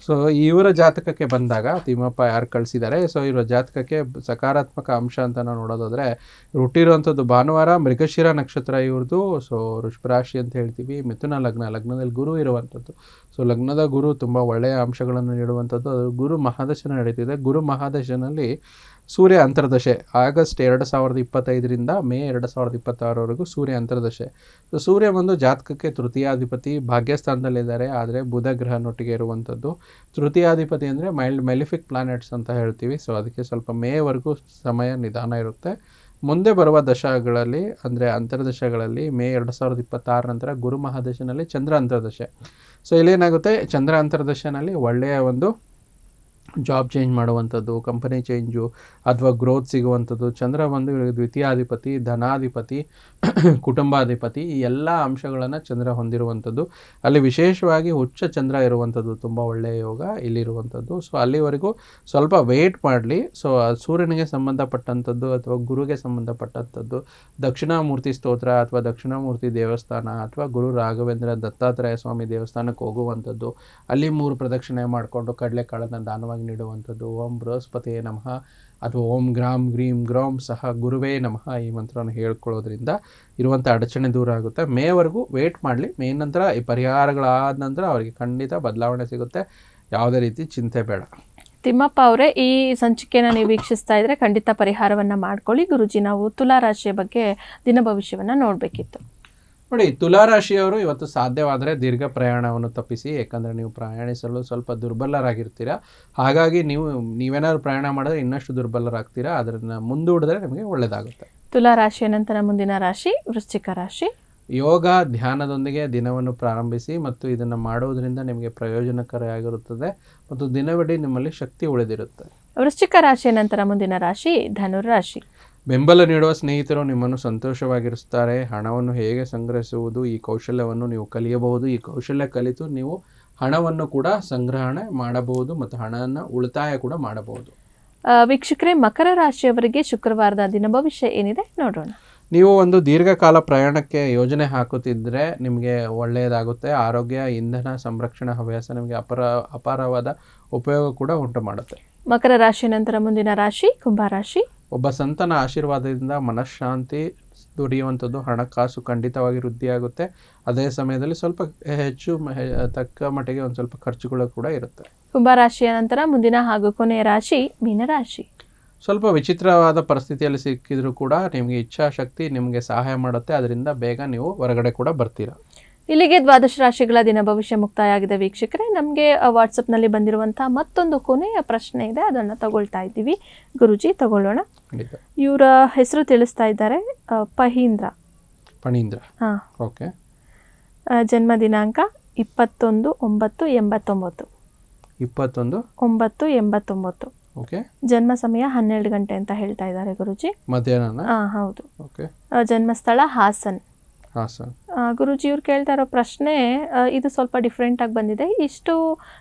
ಸೊ ಇವರ ಜಾತಕಕ್ಕೆ ಬಂದಾಗ ತಿಮ್ಮಪ್ಪ ಯಾರು ಕಳಿಸಿದ್ದಾರೆ? ಸೊ ಇವರ ಜಾತಕಕ್ಕೆ ಸಕಾರಾತ್ಮಕ ಅಂಶ ಅಂತ ನಾವು ನೋಡೋದಾದ್ರೆ ಹುಟ್ಟಿರುವಂಥದ್ದು ಭಾನುವಾರ ಮೃಗಶಿರ ನಕ್ಷತ್ರ ಇವ್ರದ್ದು. ಸೊ ವೃಷಭರಾಶಿ ಅಂತ ಹೇಳ್ತೀವಿ. ಮಿಥುನ ಲಗ್ನ ಲಗ್ನದಲ್ಲಿ ಗುರು ಇರುವಂಥದ್ದು. ಸೊ ಲಗ್ನದ ಗುರು ತುಂಬ ಒಳ್ಳೆಯ ಅಂಶಗಳನ್ನು ನೀಡುವಂಥದ್ದು. ಅದು ಗುರು ಮಹಾದಶನ ನಡೀತಿದೆ ಗುರು ಮಹಾದಶನಲ್ಲಿ ಸೂರ್ಯ ಅಂತರ್ದಶೆ. ಆಗಸ್ಟ್ ಎರಡು ಸಾವಿರದ ಇಪ್ಪತ್ತೈದರಿಂದ ಮೇ ಎರಡು ಸಾವಿರದ ಇಪ್ಪತ್ತಾರವರೆಗೂ ಸೂರ್ಯ ಅಂತರ್ದಶೆ. ಸೊ ಸೂರ್ಯ ಒಂದು ಜಾತಕಕ್ಕೆ ತೃತೀಯಾಧಿಪತಿ ಭಾಗ್ಯಸ್ಥಾನದಲ್ಲಿದ್ದಾರೆ. ಆದರೆ ಬುಧ ಗ್ರಹನೊಟ್ಟಿಗೆ ಇರುವಂಥದ್ದು. ತೃತೀಯಾಧಿಪತಿ ಅಂದರೆ ಮೈಲ್ಡ್ ಮೆಲಿಫಿಕ್ ಪ್ಲಾನೆಟ್ಸ್ ಅಂತ ಹೇಳ್ತೀವಿ. ಸೊ ಅದಕ್ಕೆ ಸ್ವಲ್ಪ ಮೇವರೆಗೂ ಸಮಯ ನಿಧಾನ ಇರುತ್ತೆ. ಮುಂದೆ ಬರುವ ದಶಗಳಲ್ಲಿ, ಅಂದರೆ ಅಂತರ್ದಶಗಳಲ್ಲಿ, ಮೇ ಎರಡು ಸಾವಿರದ ಇಪ್ಪತ್ತಾರ ನಂತರ ಗುರು ಮಹಾದಶನಲ್ಲಿ ಚಂದ್ರ ಅಂತರ್ದಶೆ. ಸೊ ಇಲ್ಲೇನಾಗುತ್ತೆ ಚಂದ್ರ ಅಂತರ್ದಶನಲ್ಲಿ ಒಳ್ಳೆಯ ಒಂದು ಜಾಬ್ ಚೇಂಜ್ ಮಾಡುವಂಥದ್ದು ಕಂಪನಿ ಚೇಂಜು ಅಥವಾ ಗ್ರೋತ್ ಸಿಗುವಂಥದ್ದು, ಚಂದ್ರ ಬಂದು ದ್ವಿತೀಯಾಧಿಪತಿ, ಧನಾಧಿಪತಿ, ಕುಟುಂಬಾಧಿಪತಿ, ಈ ಎಲ್ಲ ಅಂಶಗಳನ್ನು ಚಂದ್ರ ಹೊಂದಿರುವಂಥದ್ದು. ಅಲ್ಲಿ ವಿಶೇಷವಾಗಿ ಹುಚ್ಚ ಚಂದ್ರ ಇರುವಂಥದ್ದು ತುಂಬ ಒಳ್ಳೆಯ ಯೋಗ ಇಲ್ಲಿರುವಂಥದ್ದು. ಸೊ ಅಲ್ಲಿವರೆಗೂ ಸ್ವಲ್ಪ ವೆಯ್ಟ್ ಮಾಡಲಿ. ಸೊ ಸೂರ್ಯನಿಗೆ ಸಂಬಂಧಪಟ್ಟಂಥದ್ದು ಅಥವಾ ಗುರುಗೆ ಸಂಬಂಧಪಟ್ಟಂಥದ್ದು, ದಕ್ಷಿಣಾಮೂರ್ತಿ ಸ್ತೋತ್ರ ಅಥವಾ ದಕ್ಷಿಣಾಮೂರ್ತಿ ದೇವಸ್ಥಾನ ಅಥವಾ ಗುರು ರಾಘವೇಂದ್ರ ದತ್ತಾತ್ರೇಯ ಸ್ವಾಮಿ ದೇವಸ್ಥಾನಕ್ಕೆ ಹೋಗುವಂಥದ್ದು. ಅಲ್ಲಿ ಮೂರು ಪ್ರದಕ್ಷಿಣೆ ಮಾಡಿಕೊಂಡು ಕಡಲೆಕಾಳನ್ನು ದಾನವಾಗಿ ನೀಡುವಂಥದ್ದು. ಓಂ ಬೃಹಸ್ಪತಿಯೇ ನಮಃ. ಅಥವಾ ಓಂ ಗ್ರಾಮ್ ಗ್ರೀಂ ಗ್ರಾಮ್ ಸಹ ಗುರುವೇ ನಮಃ ಈ ಮಂತ್ರವನ್ನು ಹೇಳ್ಕೊಳ್ಳೋದ್ರಿಂದ ಇರುವಂಥ ಅಡಚಣೆ ದೂರ ಆಗುತ್ತೆ. ಮೇವರೆಗೂ ವೇಟ್ ಮಾಡಲಿ. ಮೇ ನಂತರ ಈ ಪರಿಹಾರಗಳಾದ ನಂತರ ಅವರಿಗೆ ಖಂಡಿತ ಬದಲಾವಣೆ ಸಿಗುತ್ತೆ. ಯಾವುದೇ ರೀತಿ ಚಿಂತೆ ಬೇಡ. ತಿಮ್ಮಪ್ಪ ಅವರೇ, ಈ ಸಂಚಿಕೆಯನ್ನು ನೀವು ವೀಕ್ಷಿಸ್ತಾ ಇದ್ರೆ ಖಂಡಿತ ಪರಿಹಾರವನ್ನ ಮಾಡ್ಕೊಳ್ಳಿ. ಗುರುಜಿ, ನಾವು ತುಲಾ ರಾಶಿಯ ಬಗ್ಗೆ ದಿನ ಭವಿಷ್ಯವನ್ನ ನೋಡ್ಬೇಕಿತ್ತು. ನೋಡಿ ತುಲಾರಾಶಿಯವರು ಇವತ್ತು ಸಾಧ್ಯವಾದರೆ ದೀರ್ಘ ಪ್ರಯಾಣವನ್ನು ತಪ್ಪಿಸಿ ಏಕೆಂದರೆ ನೀವು ಪ್ರಯಾಣಿಸಲು ಸ್ವಲ್ಪ ದುರ್ಬಲರಾಗಿರ್ತೀರಾ. ಹಾಗಾಗಿ ನೀವು ನೀವೇನಾದ್ರು ಪ್ರಯಾಣ ಮಾಡಿದ್ರೆ ಇನ್ನಷ್ಟು ದುರ್ಬಲರಾಗ್ತೀರಾ. ಅದನ್ನು ಮುಂದೂಡಿದ್ರೆ ನಿಮಗೆ ಒಳ್ಳೆಯದಾಗುತ್ತೆ ತುಲಾ ರಾಶಿಯ ನಂತರ ಮುಂದಿನ ರಾಶಿ ವೃಶ್ಚಿಕ ರಾಶಿ. ಯೋಗ ಧ್ಯಾನದೊಂದಿಗೆ ದಿನವನ್ನು ಪ್ರಾರಂಭಿಸಿ ಮತ್ತು ಇದನ್ನು ಮಾಡುವುದರಿಂದ ನಿಮಗೆ ಪ್ರಯೋಜನಕಾರಿಯಾಗಿರುತ್ತದೆ ಮತ್ತು ದಿನವಿಡೀ ನಿಮ್ಮಲ್ಲಿ ಶಕ್ತಿ ಉಳಿದಿರುತ್ತೆ. ವೃಶ್ಚಿಕ ರಾಶಿಯ ನಂತರ ಮುಂದಿನ ರಾಶಿ ಧನುರಾಶಿ ರಾಶಿ. ಬೆಂಬಲ ನೀಡುವ ಸ್ನೇಹಿತರು ನಿಮ್ಮನ್ನು ಸಂತೋಷವಾಗಿರಿಸುತ್ತಾರೆ. ಹಣವನ್ನು ಹೇಗೆ ಸಂಗ್ರಹಿಸುವುದು? ಈ ಕೌಶಲ್ಯವನ್ನು ನೀವು ಕಲಿಯಬಹುದು. ಈ ಕೌಶಲ್ಯ ಕಲಿತು ನೀವು ಹಣವನ್ನು ಕೂಡ ಸಂಗ್ರಹಣೆ ಮಾಡಬಹುದು ಮತ್ತು ಹಣವನ್ನು ಉಳಿತಾಯ ಕೂಡ ಮಾಡಬಹುದು. ವೀಕ್ಷಕರೇ ಮಕರ ರಾಶಿಯವರಿಗೆ ಶುಕ್ರವಾರದ ದಿನ ಭವಿಷ್ಯ ಏನಿದೆ ನೋಡೋಣ. ನೀವು ಒಂದು ದೀರ್ಘಕಾಲ ಪ್ರಯಾಣಕ್ಕೆ ಯೋಜನೆ ಹಾಕುತ್ತಿದ್ದರೆ ನಿಮಗೆ ಒಳ್ಳೆಯದಾಗುತ್ತೆ. ಆರೋಗ್ಯ ಇಂಧನ ಸಂರಕ್ಷಣಾ ಹವ್ಯಾಸ ನಿಮಗೆ ಅಪಾರ ಅಪಾರವಾದ ಉಪಯೋಗ ಕೂಡ ಉಂಟು ಮಾಡುತ್ತೆ. ಮಕರ ರಾಶಿ ನಂತರ ಮುಂದಿನ ರಾಶಿ ಕುಂಭರಾಶಿ ಒಬ್ಬ ಸಂತನ ಆಶೀರ್ವಾದದಿಂದ ಮನಃಶಾಂತಿ ದುಡಿಯುವಂಥದ್ದು ಹಣಕಾಸು ಖಂಡಿತವಾಗಿ ವೃದ್ಧಿಯಾಗುತ್ತೆ. ಅದೇ ಸಮಯದಲ್ಲಿ ಸ್ವಲ್ಪ ಹೆಚ್ಚು ತಕ್ಕ ಮಟ್ಟಿಗೆ ಒಂದು ಸ್ವಲ್ಪ ಖರ್ಚುಗಳು ಕೂಡ ಇರುತ್ತೆ. ಕುಂಭರಾಶಿಯ ನಂತರ ಮುಂದಿನ ಹಾಗೂ ಕೊನೆಯ ರಾಶಿ ಮೀನರಾಶಿ ಸ್ವಲ್ಪ ವಿಚಿತ್ರವಾದ ಪರಿಸ್ಥಿತಿಯಲ್ಲಿ ಸಿಕ್ಕಿದ್ರು ಕೂಡ ನಿಮಗೆ ಇಚ್ಛಾಶಕ್ತಿ ನಿಮಗೆ ಸಹಾಯ ಮಾಡುತ್ತೆ. ಅದರಿಂದ ಬೇಗ ನೀವು ಹೊರಗಡೆ ಕೂಡ ಬರ್ತೀರಾ. ಇಲ್ಲಿಗೆ ದ್ವಾದಶ ರಾಶಿಗಳ ದಿನ ಭವಿಷ್ಯ ಮುಕ್ತಾಯ ಆಗಿದೆ ವೀಕ್ಷಕರೇ. ನಮಗೆ ವಾಟ್ಸಪ್ನಲ್ಲಿ ಬಂದಿರುವಂತಹ ಮತ್ತೊಂದು ಕೊನೆಯ ಪ್ರಶ್ನೆ ಇದೆ. ಅದನ್ನು ತಗೊಳ್ತಾ ಇದ್ದೀವಿ. ಗುರುಜಿ ತಗೊಳ್ಳೋಣ. ಇವರ ಹೆಸರು ತಿಳಿಸ್ತಾ ಇದ್ದಾರೆ. ಪಹೀಂದ್ರ. ಪಣೀಂದ್ರ. ಹಾ. ಓಕೆ. ಜನ್ಮ ದಿನಾಂಕ ಇಪ್ಪತ್ತೊಂದು ಒಂಬತ್ತು ಎಂಬತ್ತೊಂಬತ್ತು. ಇಪ್ಪತ್ತೊಂದು? ಒಂಬತ್ತು ಎಂಬತ್ತೊಂಬತ್ತು. ಓಕೆ. ಜನ್ಮ ಸಮಯ ಹನ್ನೆರಡು ಗಂಟೆ ಅಂತ ಹೇಳ್ತಾ ಇದ್ದಾರೆ ಗುರುಜಿ. ಮಧ್ಯಾಹ್ನ ಹಾಂ ಹೌದು. ಓಕೆ. ಜನ್ಮಸ್ಥಳ ಹಾಸನ್. ಹಾಂ ಸರ್ ಆ, ಗುರೂಜಿ ಇವ್ರು ಕೇಳ್ತಾ ಇರೋ ಪ್ರಶ್ನೆ ಇದು ಸ್ವಲ್ಪ ಡಿಫ್ರೆಂಟ್ ಆಗಿ ಬಂದಿದೆ. ಇಷ್ಟು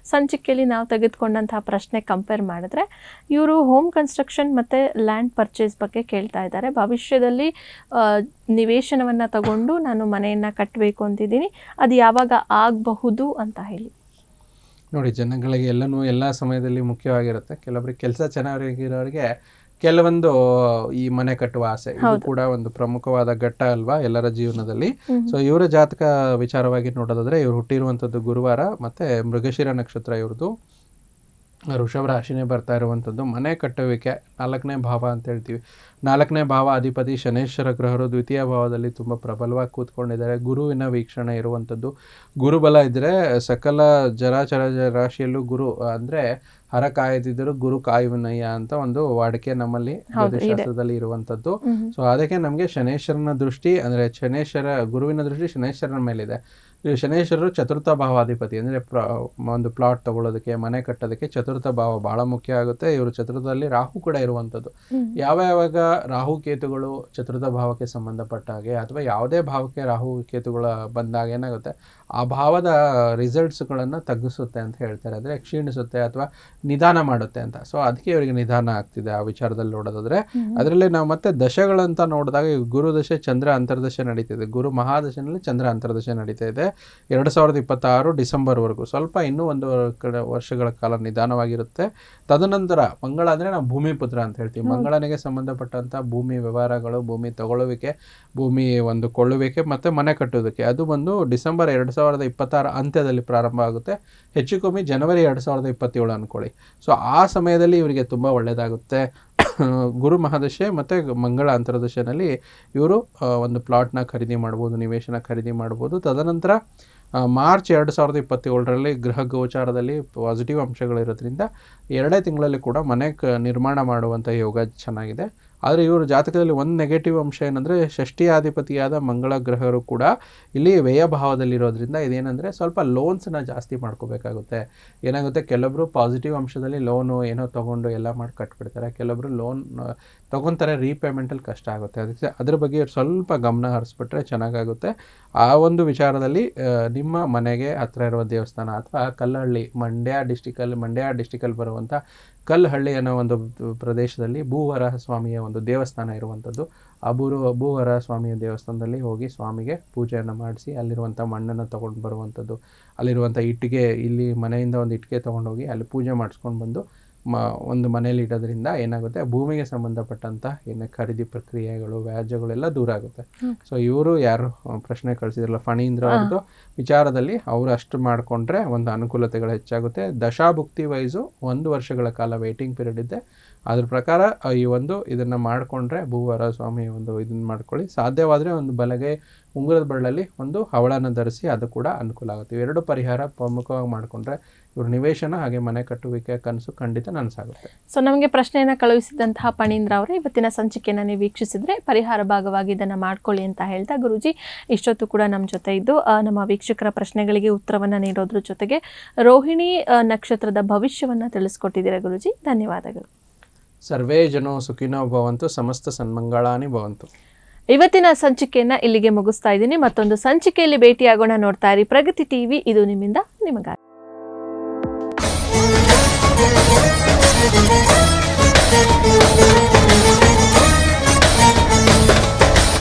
ಸಂಚಿಕೆಯಲ್ಲಿ ನಾವು ತೆಗೆದುಕೊಂಡಂತಹ ಪ್ರಶ್ನೆ ಕಂಪೇರ್ ಮಾಡಿದ್ರೆ ಇವರು ಹೋಮ್ ಕನ್ಸ್ಟ್ರಕ್ಷನ್ ಮತ್ತೆ ಲ್ಯಾಂಡ್ ಪರ್ಚೇಸ್ ಬಗ್ಗೆ ಕೇಳ್ತಾ ಇದ್ದಾರೆ. ಭವಿಷ್ಯದಲ್ಲಿ ನಿವೇಶನವನ್ನ ತಗೊಂಡು ನಾನು ಮನೆಯನ್ನ ಕಟ್ಟಬೇಕು ಅಂತಿದ್ದೀನಿ. ಅದು ಯಾವಾಗ ಆಗಬಹುದು ಅಂತ ಹೇಳಿ. ನೋಡಿ ಜನಗಳಿಗೆ ಎಲ್ಲನೂ ಎಲ್ಲ ಸಮಯದಲ್ಲಿ ಮುಖ್ಯವಾಗಿರುತ್ತೆ. ಕೆಲವರಿಗೆ ಕೆಲಸ ಚೆನ್ನಾಗಿರೋರಿಗೆ ಕೆಲವೊಂದು ಈ ಮನೆ ಕಟ್ಟುವ ಆಸೆ ಇದು. ಕೂಡ ಒಂದು ಪ್ರಮುಖವಾದ ಘಟ್ಟ ಅಲ್ವಾ ಎಲ್ಲರ ಜೀವನದಲ್ಲಿ. ಸೊ ಇವರ ಜಾತಕ ವಿಚಾರವಾಗಿ ನೋಡೋದಾದ್ರೆ ಇವ್ರು ಹುಟ್ಟಿರುವಂತದ್ದು ಗುರುವಾರ ಮತ್ತೆ ಮೃಗಶಿರ ನಕ್ಷತ್ರ ಇವ್ರದ್ದು. ವೃಷಭ ರಾಶಿನೇ ಬರ್ತಾ ಇರುವಂಥದ್ದು. ಮನೆ ಕಟ್ಟುವಿಕೆ ನಾಲ್ಕನೇ ಭಾವ ಅಂತ ಹೇಳ್ತೀವಿ. ನಾಲ್ಕನೇ ಭಾವ ಅಧಿಪತಿ ಶನೇಶ್ವರ ಗ್ರಹರು ದ್ವಿತೀಯ ಭಾವದಲ್ಲಿ ತುಂಬ ಪ್ರಬಲವಾಗಿ ಕೂತ್ಕೊಂಡಿದ್ದಾರೆ. ಗುರುವಿನ ವೀಕ್ಷಣೆ ಇರುವಂಥದ್ದು. ಗುರುಬಲ ಇದ್ದರೆ ಸಕಲ ಜರಾಚರ ರಾಶಿಯಲ್ಲೂ ಗುರು ಅಂದರೆ ಹರ ಕಾಯದಿದ್ದರೂ ಗುರು ಕಾಯುವನಯ್ಯ ಅಂತ ಒಂದು ವಾಡಿಕೆ ನಮ್ಮಲ್ಲಿ ಶಾಸ್ತ್ರದಲ್ಲಿ ಇರುವಂತದ್ದು ಸೊ ಅದಕ್ಕೆ ನಮಗೆ ಶನೇಶ್ವರನ ದೃಷ್ಟಿ ಅಂದ್ರೆ ಶನೇಶ್ವರ ಗುರುವಿನ ದೃಷ್ಟಿ ಶನೇಶ್ವರನ ಮೇಲಿದೆ. ಶನೇಶ್ವರರು ಚತುರ್ಥ ಭಾವಾಧಿಪತಿ. ಅಂದರೆ ಪ್ರ ಒಂದು ಪ್ಲಾಟ್ ತಗೊಳ್ಳೋದಕ್ಕೆ ಮನೆ ಕಟ್ಟೋದಕ್ಕೆ ಚತುರ್ಥ ಭಾವ ಭಾಳ ಮುಖ್ಯ ಆಗುತ್ತೆ. ಇವರು ಚತುರ್ಥದಲ್ಲಿ ರಾಹು ಕೂಡ ಇರುವಂಥದ್ದು. ಯಾವ ಯಾವಾಗ ರಾಹು ಕೇತುಗಳು ಚತುರ್ಥ ಭಾವಕ್ಕೆ ಸಂಬಂಧಪಟ್ಟ ಹಾಗೆ ಅಥವಾ ಯಾವುದೇ ಭಾವಕ್ಕೆ ರಾಹು ಕೇತುಗಳು ಬಂದಾಗ ಏನಾಗುತ್ತೆ ಆ ಭಾವದ ರಿಸಲ್ಟ್ಸ್ಗಳನ್ನು ತಗ್ಗಿಸುತ್ತೆ ಅಂತ ಹೇಳ್ತಾರೆ. ಅಂದರೆ ಕ್ಷೀಣಿಸುತ್ತೆ ಅಥವಾ ನಿಧಾನ ಮಾಡುತ್ತೆ ಅಂತ. ಸೊ ಅದಕ್ಕೆ ಇವರಿಗೆ ನಿಧಾನ ಆಗ್ತಿದೆ ಆ ವಿಚಾರದಲ್ಲಿ ನೋಡೋದಾದ್ರೆ. ಅದರಲ್ಲಿ ನಾವು ಮತ್ತೆ ದಶೆಗಳಂತ ನೋಡಿದಾಗ ಗುರುದಶೆ ಗುರು ದಶೆ ಚಂದ್ರ ಅಂತರ್ದಶೆ ನಡೀತಿದೆ ಗುರು ಮಹಾದಶೆನಲ್ಲಿ ಚಂದ್ರ ಅಂತರ್ದಶೆ ನಡೀತಾ ಇದೆ. ಎರಡು ಸಾವಿರದ ಇಪ್ಪತ್ತಾರು ಡಿಸೆಂಬರ್ವರೆಗೂ. ಸ್ವಲ್ಪ ಇನ್ನೂ ಒಂದು ಕಡೆ ವರ್ಷಗಳ ಕಾಲ ನಿಧಾನವಾಗಿರುತ್ತೆ. ತದನಂತರ ಮಂಗಳ ಅಂದರೆ ನಾವು ಭೂಮಿ ಪುತ್ರ ಅಂತ ಹೇಳ್ತೀವಿ. ಮಂಗಳನಿಗೆ ಸಂಬಂಧಪಟ್ಟಂಥ ಭೂಮಿ ವ್ಯವಹಾರಗಳು ಭೂಮಿ ತಗೊಳ್ಳುವಿಕೆ ಭೂಮಿ ಒಂದು ಕೊಳ್ಳುವಿಕೆ ಮತ್ತು ಮನೆ ಕಟ್ಟುವುದಕ್ಕೆ. ಅದು ಬಂದು ಡಿಸೆಂಬರ್ ಎರಡು ಸಾವಿರದ ಇಪ್ಪತ್ತಾರ ಅಂತ್ಯದಲ್ಲಿ ಪ್ರಾರಂಭ ಆಗುತ್ತೆ. ಹೆಚ್ಚು ಕಮ್ಮಿ ಜನವರಿ ಎರಡು ಸಾವಿರದ ಇಪ್ಪತ್ತೇಳು ಅನ್ಕೊಳ್ಳಿ. ಸೊ ಆ ಸಮಯದಲ್ಲಿ ಇವರಿಗೆ ತುಂಬ ಒಳ್ಳೆಯದಾಗುತ್ತೆ ಗುರು ಮಹಾದಶೆ ಮತ್ತು ಮಂಗಳ ಅಂತರದಶೆಯಲ್ಲಿ ಇವರು ಒಂದು ಪ್ಲಾಟ್ನ ಖರೀದಿ ಮಾಡ್ಬೋದು ನಿವೇಶನ ಖರೀದಿ ಮಾಡ್ಬೋದು. ತದನಂತರ ಮಾರ್ಚ್ ಎರಡು ಸಾವಿರದ ಇಪ್ಪತ್ತೇಳರಲ್ಲಿ ಗೃಹ ಗೋಚಾರದಲ್ಲಿ ಪಾಸಿಟಿವ್ ಅಂಶಗಳಿರೋದ್ರಿಂದ ಎರಡೇ ತಿಂಗಳಲ್ಲಿ ಕೂಡ ಮನೆ ಕ ನಿರ್ಮಾಣ ಮಾಡುವಂಥ ಯೋಗ ಚೆನ್ನಾಗಿದೆ. ಆದರೆ ಇವರು ಜಾತಕದಲ್ಲಿ ಒಂದು ನೆಗೆಟಿವ್ ಅಂಶ ಏನಂದರೆ ಷಷ್ಠಿಯಾಧಿಪತಿಯಾದ ಮಂಗಳ ಗ್ರಹರು ಕೂಡ ಇಲ್ಲಿ ವ್ಯಯಭಾವದಲ್ಲಿರೋದ್ರಿಂದ ಇದೇನೆಂದರೆ ಸ್ವಲ್ಪ ಲೋನ್ಸನ್ನ ಜಾಸ್ತಿ ಮಾಡ್ಕೋಬೇಕಾಗುತ್ತೆ. ಏನಾಗುತ್ತೆ? ಕೆಲವರು ಪಾಸಿಟಿವ್ ಅಂಶದಲ್ಲಿ ಲೋನು ಏನೋ ತೊಗೊಂಡು ಎಲ್ಲ ಮಾಡಿ ಕಟ್ಬಿಡ್ತಾರೆ. ಕೆಲವರು ಲೋನ್ ತೊಗೊತಾರೆ ರೀಪೇಮೆಂಟಲ್ಲಿ ಕಷ್ಟ ಆಗುತ್ತೆ. ಅದಕ್ಕೆ ಅದ್ರ ಬಗ್ಗೆ ಸ್ವಲ್ಪ ಗಮನ ಹರಿಸ್ಬಿಟ್ರೆ ಚೆನ್ನಾಗಾಗುತ್ತೆ. ಆ ಒಂದು ವಿಚಾರದಲ್ಲಿ ನಿಮ್ಮ ಮನೆಗೆ ಹತ್ರ ಇರುವ ದೇವಸ್ಥಾನ ಅಥವಾ ಕಲ್ಲಹಳ್ಳಿ, ಮಂಡ್ಯ ಡಿಸ್ಟಿಕಲ್ಲಿ ಮಂಡ್ಯ ಡಿಸ್ಟಿಕಲ್ಲಿ ಬರುವಂಥ ಕಲ್ಲಹಳ್ಳಿ ಅನ್ನೋ ಒಂದು ಪ್ರದೇಶದಲ್ಲಿ ಭೂವರಹ ಸ್ವಾಮಿಯ ಒಂದು ದೇವಸ್ಥಾನ ಇರುವಂಥದ್ದು. ಆ ಭೂವರ ಸ್ವಾಮಿಯ ದೇವಸ್ಥಾನದಲ್ಲಿ ಹೋಗಿ ಸ್ವಾಮಿಗೆ ಪೂಜೆಯನ್ನು ಮಾಡಿಸಿ, ಅಲ್ಲಿರುವಂಥ ಮಣ್ಣನ್ನು ತೊಗೊಂಡು ಬರುವಂಥದ್ದು. ಅಲ್ಲಿರುವಂಥ ಇಟ್ಟಿಗೆ, ಇಲ್ಲಿ ಮನೆಯಿಂದ ಒಂದು ಇಟ್ಟಿಗೆ ತೊಗೊಂಡೋಗಿ ಅಲ್ಲಿ ಪೂಜೆ ಮಾಡಿಸ್ಕೊಂಡು ಬಂದು ಮ ಒಂದು ಮನೇಲಿ ಇಡೋದ್ರಿಂದ ಏನಾಗುತ್ತೆ? ಭೂಮಿಗೆ ಸಂಬಂಧಪಟ್ಟಂಥ ಏನು ಖರೀದಿ ಪ್ರಕ್ರಿಯೆಗಳು ವ್ಯಾಜ್ಯಗಳೆಲ್ಲ ದೂರ ಆಗುತ್ತೆ. ಸೊ ಇವರು ಯಾರು ಪ್ರಶ್ನೆ ಕಳಿಸಿದ್ರಲ್ಲ ಫಣೀಂದ್ರ ಅವ್ರದ್ದು ವಿಚಾರದಲ್ಲಿ ಅವರು ಅಷ್ಟು ಮಾಡಿಕೊಂಡ್ರೆ ಒಂದು ಅನುಕೂಲತೆಗಳು ಹೆಚ್ಚಾಗುತ್ತೆ. ದಶಾಭುಕ್ತಿ ವೈಸು ಒಂದು ವರ್ಷಗಳ ಕಾಲ ವೇಟಿಂಗ್ ಪೀರಿಯಡ್ ಇದೆ ಅದ್ರ ಪ್ರಕಾರ ಈ ಒಂದು ಇದನ್ನು ಮಾಡಿಕೊಂಡ್ರೆ ಭೂವರ ಸ್ವಾಮಿ ಒಂದು ಇದನ್ನ ಮಾಡ್ಕೊಳ್ಳಿ. ಸಾಧ್ಯವಾದರೆ ಒಂದು ಬಲಗೈ ಉಂಗುರದ ಬಳ್ಳಲ್ಲಿ ಒಂದು ಹವಳನ ಧರಿಸಿ ಅದು ಕೂಡ ಅನುಕೂಲ ಆಗುತ್ತೆ. ಎರಡು ಪರಿಹಾರ ಪ್ರಮುಖವಾಗಿ ಮಾಡಿಕೊಂಡ್ರೆ ಇವ್ರ ನಿವೇಶನ ಹಾಗೆ ಮನೆ ಕಟ್ಟುವಿಕೆ ಕನಸು ಖಂಡಿತ ನನಸಾಗುತ್ತೆ. ಸೊ ನಮಗೆ ಪ್ರಶ್ನೆಯನ್ನು ಕಳುಹಿಸಿದಂತಹ ಪಣೀಂದ್ರ ಅವರೇ, ಇವತ್ತಿನ ಸಂಚಿಕೆಯನ್ನು ನೀವು ವೀಕ್ಷಿಸಿದ್ರೆ ಪರಿಹಾರ ಭಾಗವಾಗಿ ಇದನ್ನು ಮಾಡ್ಕೊಳ್ಳಿ ಅಂತ ಹೇಳ್ತಾ ಗುರುಜಿ. ಇಷ್ಟೊತ್ತು ಕೂಡ ನಮ್ಮ ಜೊತೆ ಇದ್ದು ನಮ್ಮ ವೀಕ್ಷಕರ ಪ್ರಶ್ನೆಗಳಿಗೆ ಉತ್ತರವನ್ನು ನೀಡೋದ್ರ ಜೊತೆಗೆ ರೋಹಿಣಿ ನಕ್ಷತ್ರದ ಭವಿಷ್ಯವನ್ನು ತಿಳಿಸ್ಕೊಟ್ಟಿದ್ದೀರಾ ಗುರುಜಿ? ಧನ್ಯವಾದಗಳು. ಸರ್ವೇ ಜನೋ ಸುಖಿನೋ ಭವಂತು, ಸಮಸ್ತ ಸನ್ಮಂಗಳಾನಿ ಭವಂತು. ಇವತ್ತಿನ ಸಂಚಿಕೆಯನ್ನ ಇಲ್ಲಿಗೆ ಮುಗಿಸ್ತಾ ಇದ್ದೀನಿ. ಮತ್ತೊಂದು ಸಂಚಿಕೆಯಲ್ಲಿ ಭೇಟಿಯಾಗೋಣ ನೋಡ್ತಾ ಇರಿ. ಪ್ರಗತಿ ಟಿವಿ, ಇದು ನಿಮ್ಮಿಂದ ನಿಮಗಾಗಿ.